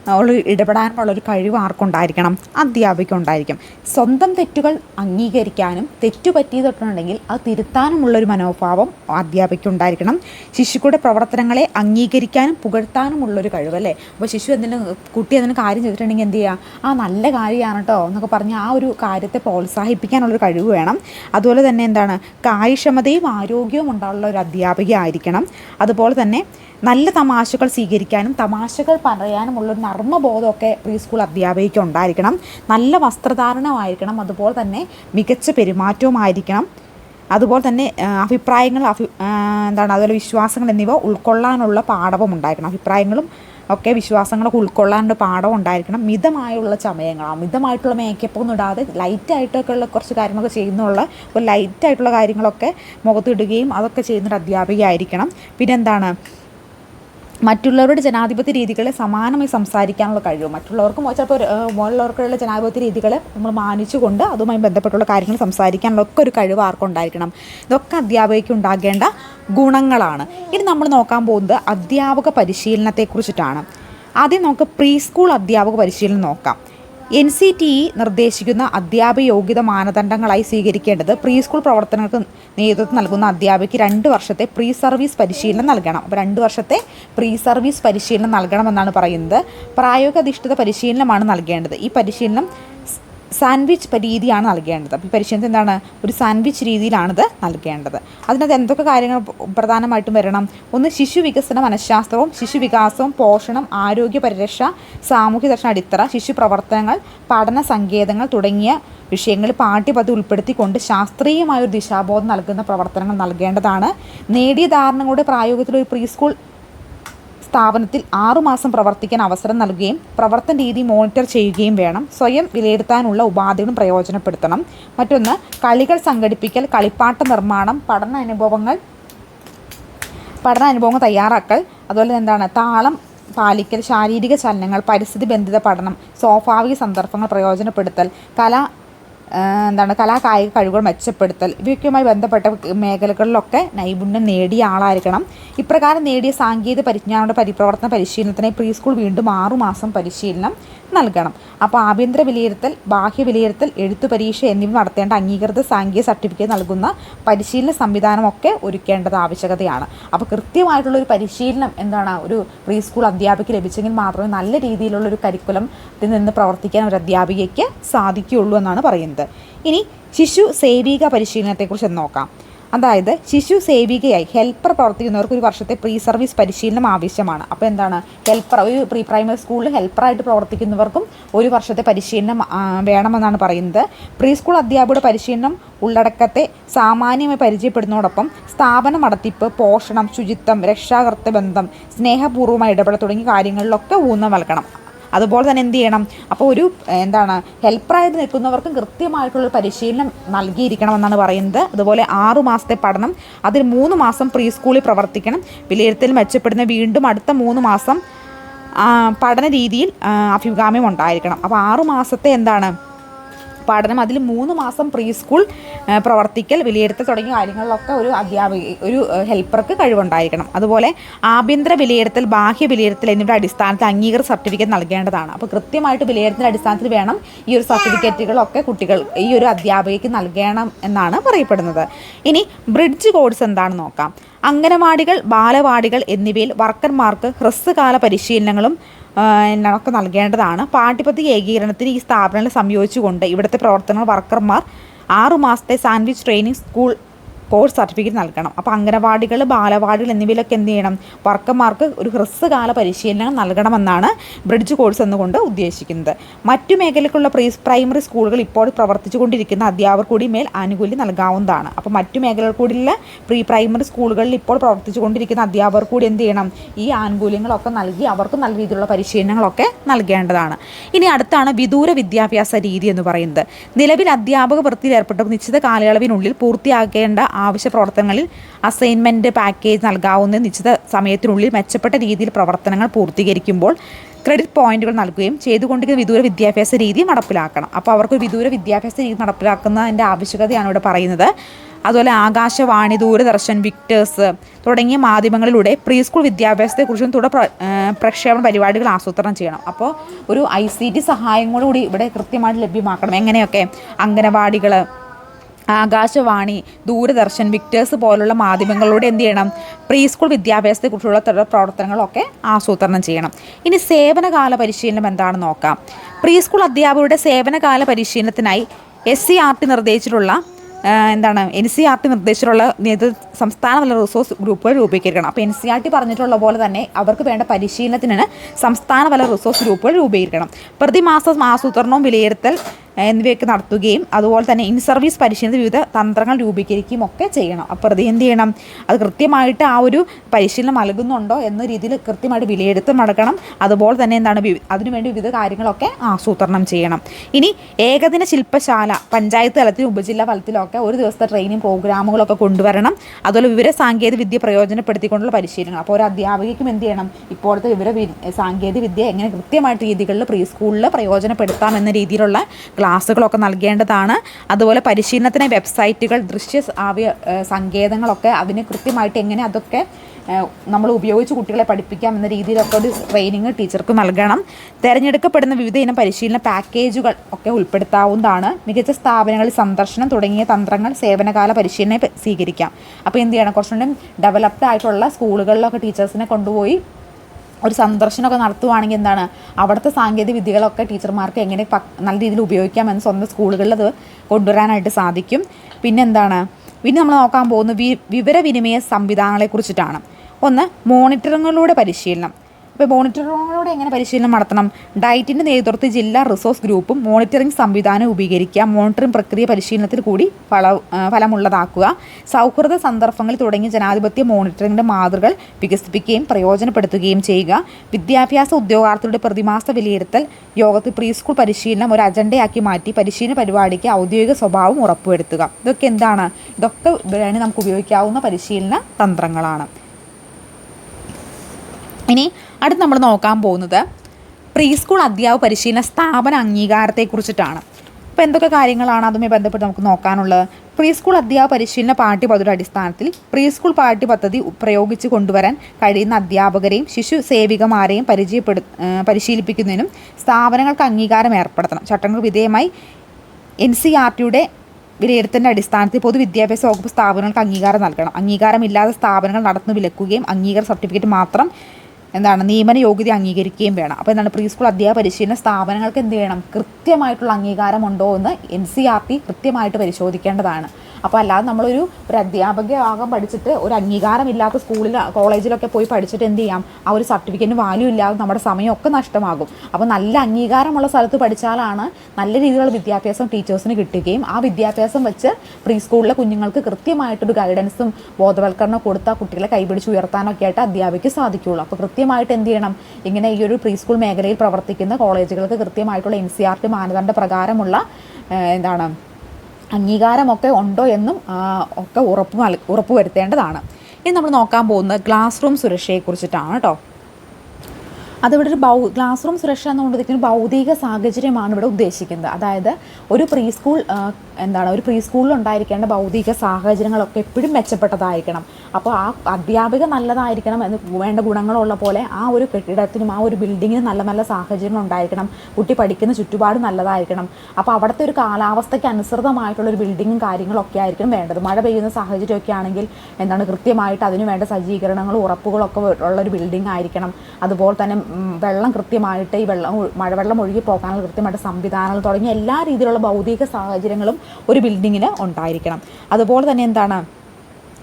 ഉള്ള ഇടപെടാനുമുള്ള ഒരു കഴിവ് ആർക്കുണ്ടായിരിക്കണം? അധ്യാപിക ഉണ്ടായിരിക്കും സ്വന്തം തെറ്റുകൾ അംഗീകരിക്കാനും തെറ്റു പറ്റിയതൊട്ടുണ്ടെങ്കിൽ അത് തിരുത്താനുമുള്ളൊരു മനോഭാവം അധ്യാപിക ഉണ്ടായിരിക്കണം ശിശുക്കളുടെ പ്രവർത്തനങ്ങളെ അംഗീകരിക്കാനും പുകഴ്ത്താനുമുള്ളൊരു കഴിവ് അല്ലേ അപ്പോൾ ശിശു എന്തിനു കുട്ടി എന്തെങ്കിലും കാര്യം ചെയ്തിട്ടുണ്ടെങ്കിൽ എന്ത് ചെയ്യുക ആ നല്ല കാര്യമാണ് കേട്ടോ എന്നൊക്കെ പറഞ്ഞ് ആ ഒരു കാര്യത്തെ പ്രോത്സാഹിപ്പിക്കാനുള്ളൊരു കഴിവ് വേണം. അതുപോലെ തന്നെ എന്താണ്? കാര്യക്ഷമതയും ആരോഗ്യവും ഉണ്ടാകുള്ള ഒരു അധ്യാപിക ആയിരിക്കണം. അതുപോലെ തന്നെ നല്ല തമാശകൾ സ്വീകരിക്കാനും തമാശകൾ പറയാനുമുള്ള ഒരു നർമ്മബോധമൊക്കെ പ്രീ സ്കൂൾ അധ്യാപികയ്ക്ക് ഉണ്ടായിരിക്കണം. നല്ല വസ്ത്രധാരണമായിരിക്കണം. അതുപോലെ തന്നെ മികച്ച പെരുമാറ്റവുമായിരിക്കണം. അതുപോലെ തന്നെ അഭിപ്രായങ്ങൾ അഭി എന്താണ് അതുപോലെ വിശ്വാസങ്ങൾ എന്നിവ ഉൾക്കൊള്ളാനുള്ള പാഠവും ഉണ്ടായിരിക്കണം. അഭിപ്രായങ്ങളും ഒക്കെ വിശ്വാസങ്ങളൊക്കെ ഉൾക്കൊള്ളാനുള്ള പാഠം ഉണ്ടായിരിക്കണം. മിതമായുള്ള ചമയങ്ങൾ അമിതമായിട്ടുള്ള മേക്കപ്പ് ഒന്നും ഇടാതെ ലൈറ്റായിട്ടൊക്കെ ഉള്ള കുറച്ച് കാര്യങ്ങളൊക്കെ ചെയ്യുന്നുള്ള ഒരു ലൈറ്റായിട്ടുള്ള കാര്യങ്ങളൊക്കെ മുഖത്തിടുകയും അതൊക്കെ ചെയ്യുന്നൊരു അധ്യാപികയായിരിക്കണം. പിന്നെന്താണ് മറ്റുള്ളവരുടെ ജനാധിപത്യ രീതികളെ സമാനമായി സംസാരിക്കാനുള്ള കഴിവ്. മറ്റുള്ളവർക്കും ചിലപ്പോൾ ഒരു, മുകളിലുള്ളവർക്കുള്ള ജനാധിപത്യ രീതികളെ നമ്മൾ മാനിച്ചുകൊണ്ട് അതുമായി ബന്ധപ്പെട്ടുള്ള കാര്യങ്ങൾ സംസാരിക്കാനുള്ള ഒക്കെ ഒരു കഴിവ് ആർക്കുണ്ടായിരിക്കണം ഇതൊക്കെ അധ്യാപകയ്ക്ക് ഉണ്ടാകേണ്ട ഗുണങ്ങളാണ്. ഇനി നമ്മൾ നോക്കാൻ പോകുന്നത് അധ്യാപക പരിശീലനത്തെക്കുറിച്ചിട്ടാണ്. ആദ്യം നമുക്ക് പ്രീ സ്കൂൾ അധ്യാപക പരിശീലനം നോക്കാം. എൻ സി ടി ഇ നിർദ്ദേശിക്കുന്ന അധ്യാപക യോഗ്യത മാനദണ്ഡങ്ങളായി സ്വീകരിക്കേണ്ടത് പ്രീ സ്കൂൾ പ്രവർത്തനങ്ങൾക്ക് നേതൃത്വം നൽകുന്ന അധ്യാപകയ്ക്ക് രണ്ട് വർഷത്തെ പ്രീ സർവീസ് പരിശീലനം നൽകണം. അപ്പോൾ രണ്ട് വർഷത്തെ പ്രീ സർവീസ് പരിശീലനം നൽകണമെന്നാണ് പറയുന്നത്. പ്രായോഗിക അധിഷ്ഠിത പരിശീലനമാണ് നൽകേണ്ടത്. ഈ പരിശീലനം സാൻഡ്വിച്ച് രീതിയാണ് നൽകേണ്ടത്. അപ്പോൾ പരിശീലനത്തിൽ എന്താണ്? ഒരു സാൻഡ്വിച്ച് രീതിയിലാണിത് നൽകേണ്ടത്. അതിനകത്ത് എന്തൊക്കെ കാര്യങ്ങൾ പ്രധാനമായിട്ടും വരണം? ഒന്ന് ശിശു വികസന മനഃശാസ്ത്രവും ശിശു വികാസവും പോഷണം ആരോഗ്യ പരിരക്ഷ സാമൂഹ്യ ദർശന അടിത്തറ ശിശു പ്രവർത്തനങ്ങൾ പഠന സങ്കേതങ്ങൾ തുടങ്ങിയ വിഷയങ്ങൾ പാഠ്യപദ്ധതി ഉൾപ്പെടുത്തിക്കൊണ്ട് ശാസ്ത്രീയമായ ഒരു ദിശാബോധം നൽകുന്ന പ്രവർത്തനങ്ങൾ നൽകേണ്ടതാണ്. നേടിയ ധാരണകളുടെ പ്രായോഗികത്തിൽ ഒരു പ്രീ സ്കൂൾ സ്ഥാപനത്തിൽ ആറുമാസം പ്രവർത്തിക്കാൻ അവസരം നൽകുകയും പ്രവർത്തന രീതി മോണിറ്റർ ചെയ്യുകയും വേണം. സ്വയം വിലയിരുത്താനുള്ള ഉപാധികളും പ്രയോജനപ്പെടുത്തണം. മറ്റൊന്ന് കളികൾ സംഘടിപ്പിക്കൽ കളിപ്പാട്ട നിർമ്മാണം പഠന അനുഭവങ്ങൾ പഠന അനുഭവങ്ങൾ തയ്യാറാക്കൽ. അതുപോലെ എന്താണ്? താളം പാലിക്കൽ ശാരീരിക ചലനങ്ങൾ പരിസ്ഥിതി ബന്ധിത പഠനം സ്വാഭാവിക സന്ദർഭങ്ങൾ പ്രയോജനപ്പെടുത്തൽ കല എന്താണ് കലാകായിക കഴിവുകൾ മെച്ചപ്പെടുത്തൽ. ഇവയൊക്കെയുമായി ബന്ധപ്പെട്ട മേഖലകളിലൊക്കെ നൈപുണ്യം നേടിയ ആളായിരിക്കണം. ഇപ്രകാരം നേടിയ സാങ്കേതിക പരിജ്ഞാനങ്ങളുടെ പരിപ്രവർത്തന പരിശീലനത്തിനായി പ്രീ സ്കൂൾ വീണ്ടും ആറുമാസം പരിശീലനം നൽകണം. അപ്പോൾ ആഭ്യന്തര വിലയിരുത്തൽ ബാഹ്യ വിലയിരുത്തൽ എഴുത്തു പരീക്ഷ എന്നിവ നടത്തേണ്ട അംഗീകൃത സാങ്കേതിക സർട്ടിഫിക്കറ്റ് നൽകുന്ന പരിശീലന സംവിധാനമൊക്കെ ഒരുക്കേണ്ടത് ആവശ്യകതയാണ്. അപ്പോൾ കൃത്യമായിട്ടുള്ള ഒരു പരിശീലനം എന്താണ് ഒരു പ്രീ സ്കൂൾ അധ്യാപിക ലഭിച്ചെങ്കിൽ മാത്രമേ നല്ല രീതിയിലുള്ള ഒരു കരിക്കുലത്തിൽ നിന്ന് പ്രവർത്തിക്കാൻ ഒരു അധ്യാപികയ്ക്ക് സാധിക്കുകയുള്ളൂ എന്നാണ് പറയുന്നത്. ഇനി ശിശു സേവിക പരിശീലനത്തെക്കുറിച്ച് നോക്കാം. അതായത് ശിശു സേവികയായി ഹെൽപ്പർ പ്രവർത്തിക്കുന്നവർക്ക് ഒരു വർഷത്തെ പ്രീ സർവീസ് പരിശീലനം ആവശ്യമാണ്. അപ്പോൾ എന്താണ്? ഹെൽപ്പർ ഒരു പ്രീ പ്രൈമറി സ്കൂളിൽ ഹെൽപ്പറായിട്ട് പ്രവർത്തിക്കുന്നവർക്കും ഒരു വർഷത്തെ പരിശീലനം വേണമെന്നാണ് പറയുന്നത്. പ്രീ സ്കൂൾ അധ്യാപകരുടെ പരിശീലനം ഉള്ളടക്കത്തെ സാമാന്യമായി പരിചയപ്പെടുന്നതോടൊപ്പം സ്ഥാപന നടത്തിപ്പ് പോഷണം ശുചിത്വം രക്ഷാകർത്തൃ ബന്ധം സ്നേഹപൂർവമായ ഇടപെടൽ തുടങ്ങിയ കാര്യങ്ങളിലൊക്കെ ഊന്നൽ നൽകണം. അതുപോലെ തന്നെ എന്ത് ചെയ്യണം? അപ്പോൾ ഒരു എന്താണ് ഹെൽപ്പറായിട്ട് നിൽക്കുന്നവർക്കും കൃത്യമായിട്ടുള്ള പരിശീലനം നൽകിയിരിക്കണമെന്നാണ് പറയുന്നത്. അതുപോലെ ആറു മാസത്തെ പഠനം അതിൽ മൂന്ന് മാസം പ്രീ സ്കൂളിൽ പ്രവർത്തിക്കണം. വിലയിരുത്തൽ മെച്ചപ്പെടുന്ന വീണ്ടും അടുത്ത മൂന്ന് മാസം പഠന രീതിയിൽ അഭികാമ്യം ഉണ്ടായിരിക്കണം. അപ്പോൾ ആറു മാസത്തെ എന്താണ് പഠനം. അതിൽ മൂന്ന് മാസം പ്രീ സ്കൂൾ പ്രവർത്തിക്കൽ വിലയിരുത്തൽ തുടങ്ങിയ കാര്യങ്ങളിലൊക്കെ ഒരു അധ്യാപിക ഒരു ഹെൽപ്പർക്ക് കഴിവുണ്ടായിരിക്കണം. അതുപോലെ ആഭ്യന്തര വിലയിരുത്തൽ ബാഹ്യ വിലയിരുത്തൽ എന്നിവയുടെ അടിസ്ഥാനത്തിൽ അംഗീകൃത സർട്ടിഫിക്കറ്റ് നൽകേണ്ടതാണ്. അപ്പോൾ കൃത്യമായിട്ട് വിലയിരുത്തൽ അടിസ്ഥാനത്തിൽ വേണം ഈ ഒരു സർട്ടിഫിക്കറ്റുകളൊക്കെ കുട്ടികൾ ഈ ഒരു അധ്യാപികയ്ക്ക് നൽകണം എന്നാണ് പറയപ്പെടുന്നത്. ഇനി ബ്രിഡ്ജ് കോഴ്സ് എന്താണെന്ന് നോക്കാം. അംഗനവാടികൾ ബാലവാടികൾ എന്നിവയിൽ വർക്കർമാർക്ക് ഹ്രസ്വകാല പരിശീലനങ്ങളും ആ, ഒക്കെ നൽകേണ്ടതാണ്. പാഠ്യപദ്ധതി ഏകീകരണത്തിന് ഈ സ്ഥാപനങ്ങൾ സംയോജിച്ചുകൊണ്ട് ഇവിടുത്തെ പ്രവർത്തനങ്ങൾ വർക്കർമാർ ആറു മാസത്തെ sandwich training school course certificate നൽകണം. അപ്പോൾ അംഗനവാടികൾ ബാലവാടികൾ എന്നിവയിലൊക്കെ എന്ത് ചെയ്യണം? വർക്കർമാർക്ക് ഒരു ഹ്രസ്വകാല പരിശീലനം നൽകണമെന്നാണ് ബ്രിഡ്ജ് കോഴ്സ് എന്നുകൊണ്ട് ഉദ്ദേശിക്കുന്നത്. മറ്റു മേഖലയ്ക്കുള്ള പ്രീ പ്രൈമറി സ്കൂളുകൾ ഇപ്പോൾ പ്രവർത്തിച്ചുകൊണ്ടിരിക്കുന്ന അധ്യാപകർ കൂടി മേൽ ആനുകൂല്യം നൽകാവുന്നതാണ്. അപ്പോൾ മറ്റു മേഖലകൾ കൂടിയുള്ള പ്രീ പ്രൈമറി സ്കൂളുകളിൽ ഇപ്പോൾ പ്രവർത്തിച്ചുകൊണ്ടിരിക്കുന്ന അധ്യാപകർ കൂടി എന്ത് ചെയ്യണം? ഈ ആനുകൂല്യങ്ങളൊക്കെ നൽകി അവർക്ക് നല്ല രീതിയിലുള്ള പരിശീലനങ്ങളൊക്കെ നൽകേണ്ടതാണ്. ഇനി അടുത്താണ് വിദൂര വിദ്യാഭ്യാസ രീതി എന്ന് പറയുന്നത്. നിലവിൽ അധ്യാപക വൃത്തിയിൽ ഏർപ്പെട്ട നിശ്ചിത കാലയളവിനുള്ളിൽ പൂർത്തിയാക്കേണ്ട ആവശ്യ പ്രവർത്തനങ്ങളിൽ അസൈൻമെന്റ് പാക്കേജ് നൽകാവുന്ന നിശ്ചിത സമയത്തിനുള്ളിൽ മെച്ചപ്പെട്ട രീതിയിൽ പ്രവർത്തനങ്ങൾ പൂർത്തീകരിക്കുമ്പോൾ ക്രെഡിറ്റ് പോയിന്റുകൾ നൽകുകയും ചെയ്തുകൊണ്ടിരിക്കുന്ന വിദൂര വിദ്യാഭ്യാസ രീതി നടപ്പിലാക്കണം. അപ്പോൾ അവർക്ക് വിദൂര വിദ്യാഭ്യാസ രീതി നടപ്പിലാക്കുന്നതിന്റെ ആവശ്യകതയാണ് ഇവിടെ പറയുന്നത്. അതുപോലെ ആകാശവാണി ദൂരദർശൻ വിക്ടേഴ്സ് തുടങ്ങിയ മാധ്യമങ്ങളിലൂടെ പ്രീ സ്കൂൾ വിദ്യാഭ്യാസത്തെക്കുറിച്ചും തുടർ പ്രക്ഷേപണ പരിപാടികൾ ആസൂത്രണം ചെയ്യണം. അപ്പോൾ ഒരു ഐ സി ടി സഹായങ്ങളോടുകൂടി ഇവിടെ കൃത്യമായിട്ട് ലഭ്യമാക്കണം. എങ്ങനെയൊക്കെ അംഗനവാടികൾ ആകാശവാണി ദൂരദർശൻ വിക്ടേഴ്സ് പോലുള്ള മാധ്യമങ്ങളിലൂടെ എന്ത് ചെയ്യണം? പ്രീ സ്കൂൾ വിദ്യാഭ്യാസത്തെക്കുറിച്ചുള്ള പ്രവർത്തനങ്ങളൊക്കെ ആസൂത്രണം ചെയ്യണം. ഇനി സേവനകാല പരിശീലനം എന്താണെന്ന് നോക്കാം. പ്രീ സ്കൂൾ അധ്യാപകരുടെ സേവനകാല പരിശീലനത്തിനായി എസ് സി ആർ ടി നിർദ്ദേശിച്ചിട്ടുള്ള എന്താണ് എൻ സി ആർ ടി നിർദ്ദേശിച്ചിട്ടുള്ള നേതൃ സംസ്ഥാന തല റിസോഴ്സ് ഗ്രൂപ്പുകൾ രൂപീകരിക്കണം. അപ്പോൾ എൻ സി ആർ ടി പറഞ്ഞിട്ടുള്ള പോലെ തന്നെ അവർക്ക് വേണ്ട പരിശീലനത്തിനാണ് സംസ്ഥാന തല റിസോഴ്സ് ഗ്രൂപ്പുകൾ രൂപീകരിക്കണം. പ്രതിമാസം ആസൂത്രണവും വിലയിരുത്തൽ എന്നിവയൊക്കെ നടത്തുകയും അതുപോലെ തന്നെ ഇൻ സർവീസ് പരിശീലനത്തിൽ വിവിധ തന്ത്രങ്ങൾ രൂപീകരിക്കുകയും ഒക്കെ ചെയ്യണം. അപ്പോൾ അത് എന്ത് ചെയ്യണം? അത് കൃത്യമായിട്ട് ആ ഒരു പരിശീലനം നൽകുന്നുണ്ടോ എന്ന രീതിയിൽ കൃത്യമായിട്ട് വിലയിരുത്തൽ നടക്കണം. അതുപോലെ തന്നെ എന്താണ് അതിനുവേണ്ടി വിവിധ കാര്യങ്ങളൊക്കെ ആസൂത്രണം ചെയ്യണം. ഇനി ഏകദിന ശില്പശാല പഞ്ചായത്ത് തലത്തിലും ഉപജില്ലാ തലത്തിലൊക്കെ ഒരു ദിവസത്തെ ട്രെയിനിങ് പ്രോഗ്രാമുകളൊക്കെ കൊണ്ടുവരണം. അതുപോലെ വിവര സാങ്കേതിക വിദ്യ പ്രയോജനപ്പെടുത്തിക്കൊണ്ടുള്ള പരിശീലനം. അപ്പോൾ ഒരു അധ്യാപികയ്ക്കും എന്ത് ചെയ്യണം? ഇപ്പോഴത്തെ വിവര സാങ്കേതിക വിദ്യ എങ്ങനെ കൃത്യമായിട്ട് രീതികളിൽ പ്രീ സ്കൂളിൽ പ്രയോജനപ്പെടുത്താം എന്ന രീതിയിലുള്ള ക്ലാസ്സുകളൊക്കെ നൽകേണ്ടതാണ്. അതുപോലെ പരിശീലനത്തിന് വെബ്സൈറ്റുകൾ ദൃശ്യ ആവ്യ സങ്കേതങ്ങളൊക്കെ അതിന് കൃത്യമായിട്ട് എങ്ങനെ അതൊക്കെ നമ്മൾ ഉപയോഗിച്ച് കുട്ടികളെ പഠിപ്പിക്കാം എന്ന രീതിയിലൊക്കെ ഒരു ട്രെയിനിങ് ടീച്ചർക്ക് നൽകണം. തിരഞ്ഞെടുക്കപ്പെടുന്ന വിവിധ ഇനം പരിശീലന പാക്കേജുകൾ ഒക്കെ ഉൾപ്പെടുത്താവുന്നതാണ്. മികച്ച സ്ഥാപനങ്ങളിൽ സന്ദർശനം തുടങ്ങിയ തന്ത്രങ്ങൾ സേവനകാല പരിശീലനം സ്വീകരിക്കാം. അപ്പോൾ എന്ത് ചെയ്യണം? കുറച്ചുകൂടി ഡെവലപ്ഡ് ആയിട്ടുള്ള സ്കൂളുകളിലൊക്കെ ടീച്ചേഴ്സിനെ കൊണ്ടുപോയി ഒരു സന്ദർശനമൊക്കെ നടത്തുവാണെങ്കിൽ എന്താണ്? അവിടുത്തെ സാങ്കേതിക വിദ്യകളൊക്കെ ടീച്ചർമാർക്ക് എങ്ങനെ നല്ല രീതിയിൽ ഉപയോഗിക്കാമെന്ന് സ്വന്തം സ്കൂളുകളിൽ അത് കൊണ്ടുവരാനായിട്ട് സാധിക്കും. പിന്നെ എന്താണ്? പിന്നെ നമ്മൾ നോക്കാൻ പോകുന്നത് വി വിവരവിനിമയ സംവിധാനങ്ങളെ കുറിച്ചിട്ടാണ്. ഒന്ന് മോണിറ്ററിങ്ങിലൂടെ പരിശീലനം. ഇപ്പോൾ മോണിറ്ററിങ്ങിലൂടെ എങ്ങനെ പരിശീലനം നടത്തണം? ഡയറ്റിന്റെ നേതൃത്വത്തിൽ ജില്ലാ റിസോഴ്സ് ഗ്രൂപ്പും മോണിറ്ററിംഗ് സംവിധാനം ഉപീകരിക്കുക മോണിറ്ററിംഗ് പ്രക്രിയ പരിശീലനത്തിൽ കൂടി ഫല ഫലമുള്ളതാക്കുക സൗഹൃദ സന്ദർഭങ്ങളിൽ തുടങ്ങിയ ജനാധിപത്യ മോണിറ്ററിംഗിന്റെ മാതൃകൾ വികസിപ്പിക്കുകയും പ്രയോജനപ്പെടുത്തുകയും ചെയ്യുക വിദ്യാഭ്യാസ ഉദ്യോഗാർത്ഥികളുടെ പ്രതിമാസ വിലയിരുത്തൽ യോഗത്തിൽ പ്രീ സ്കൂൾ പരിശീലനം ഒരു അജണ്ടയാക്കി മാറ്റി പരിശീലന പരിപാടിക്ക് ഔദ്യോഗിക സ്വഭാവം ഉറപ്പുവരുത്തുക. ഇതൊക്കെ എന്താണ്? ഇതൊക്കെ നമുക്ക് ഉപയോഗിക്കാവുന്ന പരിശീലന തന്ത്രങ്ങളാണ്. ഇനി അടുത്ത് നമ്മൾ നോക്കാൻ പോകുന്നത് പ്രീ സ്കൂൾ അധ്യാപക പരിശീലന സ്ഥാപന അംഗീകാരത്തെക്കുറിച്ചിട്ടാണ് അപ്പോൾ എന്തൊക്കെ കാര്യങ്ങളാണ് അതുമായി ബന്ധപ്പെട്ട് നമുക്ക് നോക്കാനുള്ളത്? പ്രീ സ്കൂൾ അധ്യാപക പരിശീലന പാഠ്യപദ്ധതിയുടെ അടിസ്ഥാനത്തിൽ പ്രീ സ്കൂൾ പാഠ്യപദ്ധതി പ്രയോഗിച്ച് കൊണ്ടുവരാൻ കഴിയുന്ന അധ്യാപകരെയും ശിശു സേവികമാരെയും പരിചയപ്പെടു പരിശീലിപ്പിക്കുന്നതിനും സ്ഥാപനങ്ങൾക്ക് അംഗീകാരം ഏർപ്പെടുത്തണം. ചട്ടങ്ങൾ വിധേയമായി എൻ സി ആർ ടിയുടെ വിലയിരുത്തലിന്റെ അടിസ്ഥാനത്തിൽ പൊതുവിദ്യാഭ്യാസ വകുപ്പ് സ്ഥാപനങ്ങൾക്ക് അംഗീകാരം നൽകണം. അംഗീകാരമില്ലാത്ത സ്ഥാപനങ്ങൾ നടന്നു വിലക്കുകയും അംഗീകാര സർട്ടിഫിക്കറ്റ് മാത്രം എന്താണ് നിയമന യോഗ്യത അംഗീകരിക്കുകയും വേണം. അപ്പോൾ എന്താണ് പ്രീ സ്കൂൾ അധ്യാപക പരിശീലന സ്ഥാപനങ്ങൾക്ക് എന്ത് ചെയ്യണം? കൃത്യമായിട്ടുള്ള അംഗീകാരമുണ്ടോ എന്ന് എൻ സി ആർ ടി കൃത്യമായിട്ട് പരിശോധിക്കേണ്ടതാണ്. അപ്പോൾ അല്ലാതെ നമ്മളൊരു ഒരു അധ്യാപകയാകാൻ പഠിച്ചിട്ട് ഒരു അംഗീകാരമില്ലാത്ത സ്കൂളിൽ കോളേജിലൊക്കെ പോയി പഠിച്ചിട്ട് എന്ത് ചെയ്യാം? ആ ഒരു സർട്ടിഫിക്കറ്റിന് വാല്യൂ ഇല്ലാതെ നമ്മുടെ സമയമൊക്കെ നഷ്ടമാകും. അപ്പോൾ നല്ല അംഗീകാരമുള്ള സ്ഥലത്ത് പഠിച്ചാലാണ് നല്ല രീതിയിലുള്ള വിദ്യാഭ്യാസം ടീച്ചേഴ്സിന് കിട്ടുകയും ആ വിദ്യാഭ്യാസം വെച്ച് പ്രീ സ്കൂളിലെ കുഞ്ഞുങ്ങൾക്ക് കൃത്യമായിട്ടൊരു ഗൈഡൻസും ബോധവൽക്കരണം കൊടുത്താൽ കുട്ടികളെ കൈപിടിച്ച് ഉയർത്താനൊക്കെ ആയിട്ട് അധ്യാപിക്ക് സാധിക്കുകയുള്ളൂ അപ്പോൾ കൃത്യമായിട്ട് എന്ത് ചെയ്യണം? ഇങ്ങനെ ഈ ഒരു പ്രീ സ്കൂൾ മേഖലയിൽ പ്രവർത്തിക്കുന്ന കോളേജുകൾക്ക് കൃത്യമായിട്ടുള്ള എൻ സി ആർ ടി മാനദണ്ഡ പ്രകാരമുള്ള എന്താണ് അംഗീകാരമൊക്കെ ഉണ്ടോ എന്നും ഒക്കെ ഉറപ്പ് നൽ ഉറപ്പ് വരുത്തേണ്ടതാണ്. ഇനി നമ്മൾ നോക്കാൻ പോകുന്നത് ക്ലാസ് റൂം സുരക്ഷയെക്കുറിച്ചിട്ടാണ് കേട്ടോ അതിവിടെ ഒരു ബൗ ക്ലാസ് റൂം സുരക്ഷ എന്നുകൊണ്ടിരിക്കുന്ന ഭൗതിക സാഹചര്യമാണ് ഇവിടെ ഉദ്ദേശിക്കുന്നത്. അതായത് ഒരു പ്രീ സ്കൂൾ എന്താണ് ഒരു പ്രീ സ്കൂളിൽ ഉണ്ടായിരിക്കേണ്ട ഭൗതിക സാഹചര്യങ്ങളൊക്കെ എപ്പോഴും മെച്ചപ്പെട്ടതായിരിക്കണം. അപ്പോൾ ആ അധ്യാപിക നല്ലതായിരിക്കണം എന്ന് വേണ്ട ഗുണങ്ങളുള്ള പോലെ ആ ഒരു കെട്ടിടത്തിനും ആ ഒരു ബിൽഡിങ്ങിനും നല്ല നല്ല സാഹചര്യങ്ങൾ ഉണ്ടായിരിക്കണം. കുട്ടി പഠിക്കുന്ന ചുറ്റുപാട് നല്ലതായിരിക്കണം. അപ്പോൾ അവിടുത്തെ ഒരു കാലാവസ്ഥയ്ക്ക് അനുസൃതമായിട്ടുള്ള ഒരു ബിൽഡിങ്ങും കാര്യങ്ങളൊക്കെ ആയിരിക്കണം വേണ്ടത്. മഴ പെയ്യുന്ന സാഹചര്യമൊക്കെ ആണെങ്കിൽ എന്താണ് കൃത്യമായിട്ട് അതിനു വേണ്ട സജ്ജീകരണങ്ങളും ഉറപ്പുകളൊക്കെ ഉള്ള ഒരു ബിൽഡിംഗ് ആയിരിക്കണം. അതുപോലെ തന്നെ വെള്ളം കൃത്യമായിട്ട് ഈ വെള്ളം മഴവെള്ളം ഒഴുകി പോകാനുള്ള കൃത്യമായിട്ട് സംവിധാനങ്ങൾ തുടങ്ങിയ എല്ലാ രീതിയിലുള്ള ഭൗതിക സാഹചര്യങ്ങളും ഒരു ബിൽഡിങ്ങിന് ഉണ്ടായിരിക്കണം. അതുപോലെ തന്നെ എന്താണ്?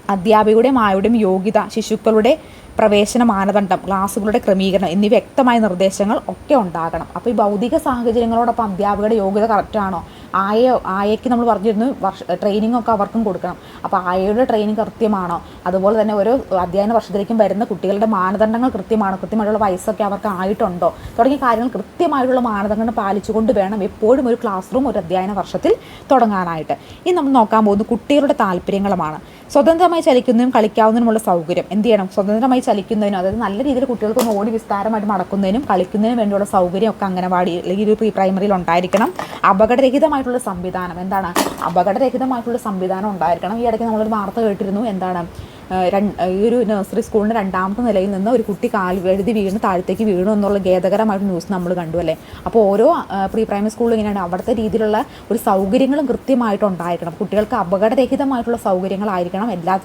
അധ്യാപികയുടെയും മായുടെയും യോഗ്യത ശിശുക്കളുടെ പ്രവേശന മാനദണ്ഡം ക്ലാസ്സുകളുടെ ക്രമീകരണം എന്നീ വ്യക്തമായ നിർദ്ദേശങ്ങൾ ഒക്കെ ഉണ്ടാകണം. അപ്പോൾ ഈ ഭൗതിക സാഹചര്യങ്ങളോടൊപ്പം അധ്യാപകരുടെ യോഗ്യത കറക്റ്റാണോ ആയ ആയയ്ക്ക് നമ്മൾ പറഞ്ഞിരുന്നു വർഷ ട്രെയിനിങ് ഒക്കെ അവർക്കും കൊടുക്കണം. അപ്പോൾ ആയയുടെ ട്രെയിനിങ് കൃത്യമാണോ? അതുപോലെ തന്നെ ഓരോ അധ്യയന വർഷത്തിലേക്കും വരുന്ന കുട്ടികളുടെ മാനദണ്ഡങ്ങൾ കൃത്യമാണോ? കൃത്യമായിട്ടുള്ള വയസ്സൊക്കെ അവർക്ക് ആയിട്ടുണ്ടോ? തുടങ്ങിയ കാര്യങ്ങൾ കൃത്യമായിട്ടുള്ള മാനദണ്ഡങ്ങൾ പാലിച്ചുകൊണ്ട് വേണം എപ്പോഴും ഒരു ക്ലാസ് റൂം ഒരു അധ്യയന വർഷത്തിൽ തുടങ്ങാനായിട്ട്. ഇനി നമ്മൾ നോക്കാൻ പോകുന്നത് കുട്ടികളുടെ താല്പര്യങ്ങളുമാണ്. സ്വതന്ത്രമായി ചലിക്കുന്നതിനും കളിക്കാവുന്നതിനുമുള്ള സൗകര്യം എന്ത് ചെയ്യണം? സ്വതന്ത്രമായി ചലിക്കുന്നതിനും അതായത് നല്ല രീതിയിൽ കുട്ടികൾക്കൊന്ന് ഓടി വിസ്താരമായിട്ട് നടക്കുന്നതിനും കളിക്കുന്നതിനും വേണ്ടിയുള്ള സൗകര്യം ഒക്കെ അംഗനവാടി അല്ലെങ്കിൽ ഒരു പ്രീ പ്രൈമറിയിൽ ഉണ്ടായിരിക്കണം. അപകടരഹിതമായിട്ടുള്ള സംവിധാനം എന്താണ്? അപകടരഹിതമായിട്ടുള്ള സംവിധാനം ഉണ്ടായിരിക്കണം. ഈ ഇടയ്ക്ക് നമ്മളൊരു വാർത്ത കേട്ടിരുന്നു എന്താണ്? ഈ ഒരു നഴ്സറി സ്കൂളിന്റെ രണ്ടാമത്തെ നിലയിൽ നിന്ന് ഒരു കുട്ടി കാൽ വഴുതി വീണ് താഴത്തേക്ക് വീണു എന്നുള്ള ഖേദകരമായിട്ട് ന്യൂസ് നമ്മൾ കണ്ടു അല്ലേ? അപ്പോൾ ഓരോ പ്രീ പ്രൈമറി സ്കൂളിൽ ഇങ്ങനെയാണ്. അവിടുത്തെ രീതിയിലുള്ള ഒരു സൗകര്യങ്ങളും കൃത്യമായിട്ട് ഉണ്ടായിരിക്കണം കുട്ടികൾക്ക് അപകടരഹിതമായിട്ടുള്ള സൗകര്യങ്ങളായിരിക്കണം എല്ലാ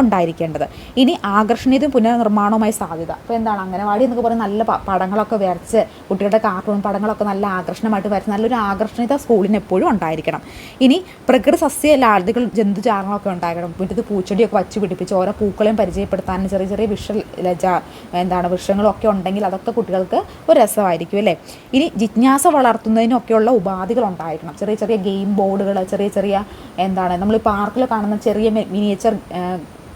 ഉണ്ടായിരിക്കേണ്ടത്. ഇനി ആകർഷണീയതും പുനർനിർമ്മാണവുമായി സാധ്യത. അപ്പോൾ എന്താണ്? അംഗനവാടി എന്നൊക്കെ പറയുന്ന നല്ല പടങ്ങളൊക്കെ വരച്ച് കുട്ടികളുടെ കാർട്ടൂൺ പടങ്ങളൊക്കെ നല്ല ആകർഷണമായിട്ട് വരച്ച് നല്ലൊരു ആകർഷണീയത സ്കൂളിന് എപ്പോഴും ഉണ്ടായിരിക്കണം. ഇനി പ്രകൃതി സസ്യ ലാളികൾ ജന്തുജാലങ്ങളൊക്കെ ഉണ്ടായിരിക്കണം. മുറ്റത്ത് പൂച്ചെടിയൊക്കെ വച്ച് പിടിപ്പിച്ച് ഓരോ പൂക്കളെയും പരിചയപ്പെടുത്താനും ചെറിയ ചെറിയ വിഷ ലജ എന്താണ് വൃക്ഷങ്ങളൊക്കെ ഉണ്ടെങ്കിൽ അതൊക്കെ കുട്ടികൾക്ക് ഒരു രസമായിരിക്കും അല്ലേ? ഇനി ജിജ്ഞാസ വളർത്തുന്നതിനൊക്കെയുള്ള ഉപാധികൾ ഉണ്ടായിരിക്കണം. ചെറിയ ചെറിയ ഗെയിം ബോർഡുകൾ ചെറിയ ചെറിയ എന്താണ് നമ്മൾ പാർക്കിൽ കാണുന്ന ചെറിയ മിനിയേച്ചർ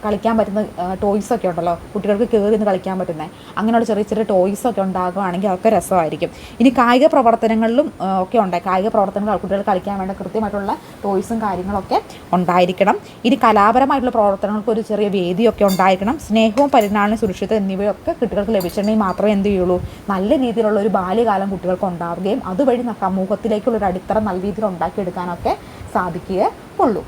കളിക്കാൻ പറ്റുന്ന ടോയ്സൊക്കെ ഉണ്ടല്ലോ. കുട്ടികൾക്ക് കയറി നിന്ന് കളിക്കാൻ പറ്റുന്നത് അങ്ങനെയുള്ള ചെറിയ ചെറിയ ടോയ്സൊക്കെ ഉണ്ടാകുകയാണെങ്കിൽ അതൊക്കെ രസമായിരിക്കും. ഇനി കായിക പ്രവർത്തനങ്ങളിലും ഒക്കെ ഉണ്ട്. കായിക പ്രവർത്തനങ്ങൾ കുട്ടികൾ കളിക്കാൻ വേണ്ട കൃത്യമായിട്ടുള്ള ടോയ്സും കാര്യങ്ങളൊക്കെ ഉണ്ടായിരിക്കണം. ഇനി കലാപരമായിട്ടുള്ള പ്രവർത്തനങ്ങൾക്ക് ഒരു ചെറിയ വേദിയൊക്കെ ഉണ്ടായിരിക്കണം. സ്നേഹവും പരിണാമവും സുരക്ഷിതം എന്നിവയൊക്കെ കുട്ടികൾക്ക് ലഭിച്ചിട്ടുണ്ടെങ്കിൽ മാത്രമേ എന്ത് ചെയ്യുള്ളൂ? നല്ല രീതിയിലുള്ള ഒരു ബാല്യകാലം കുട്ടികൾക്ക് ഉണ്ടാവുകയും അതുവഴി സമൂഹത്തിലേക്കുള്ള ഒരു അടിത്തറ നല്ല രീതിയിൽ ഉണ്ടാക്കിയെടുക്കാനൊക്കെ സാധിക്കുകയുള്ളൂ.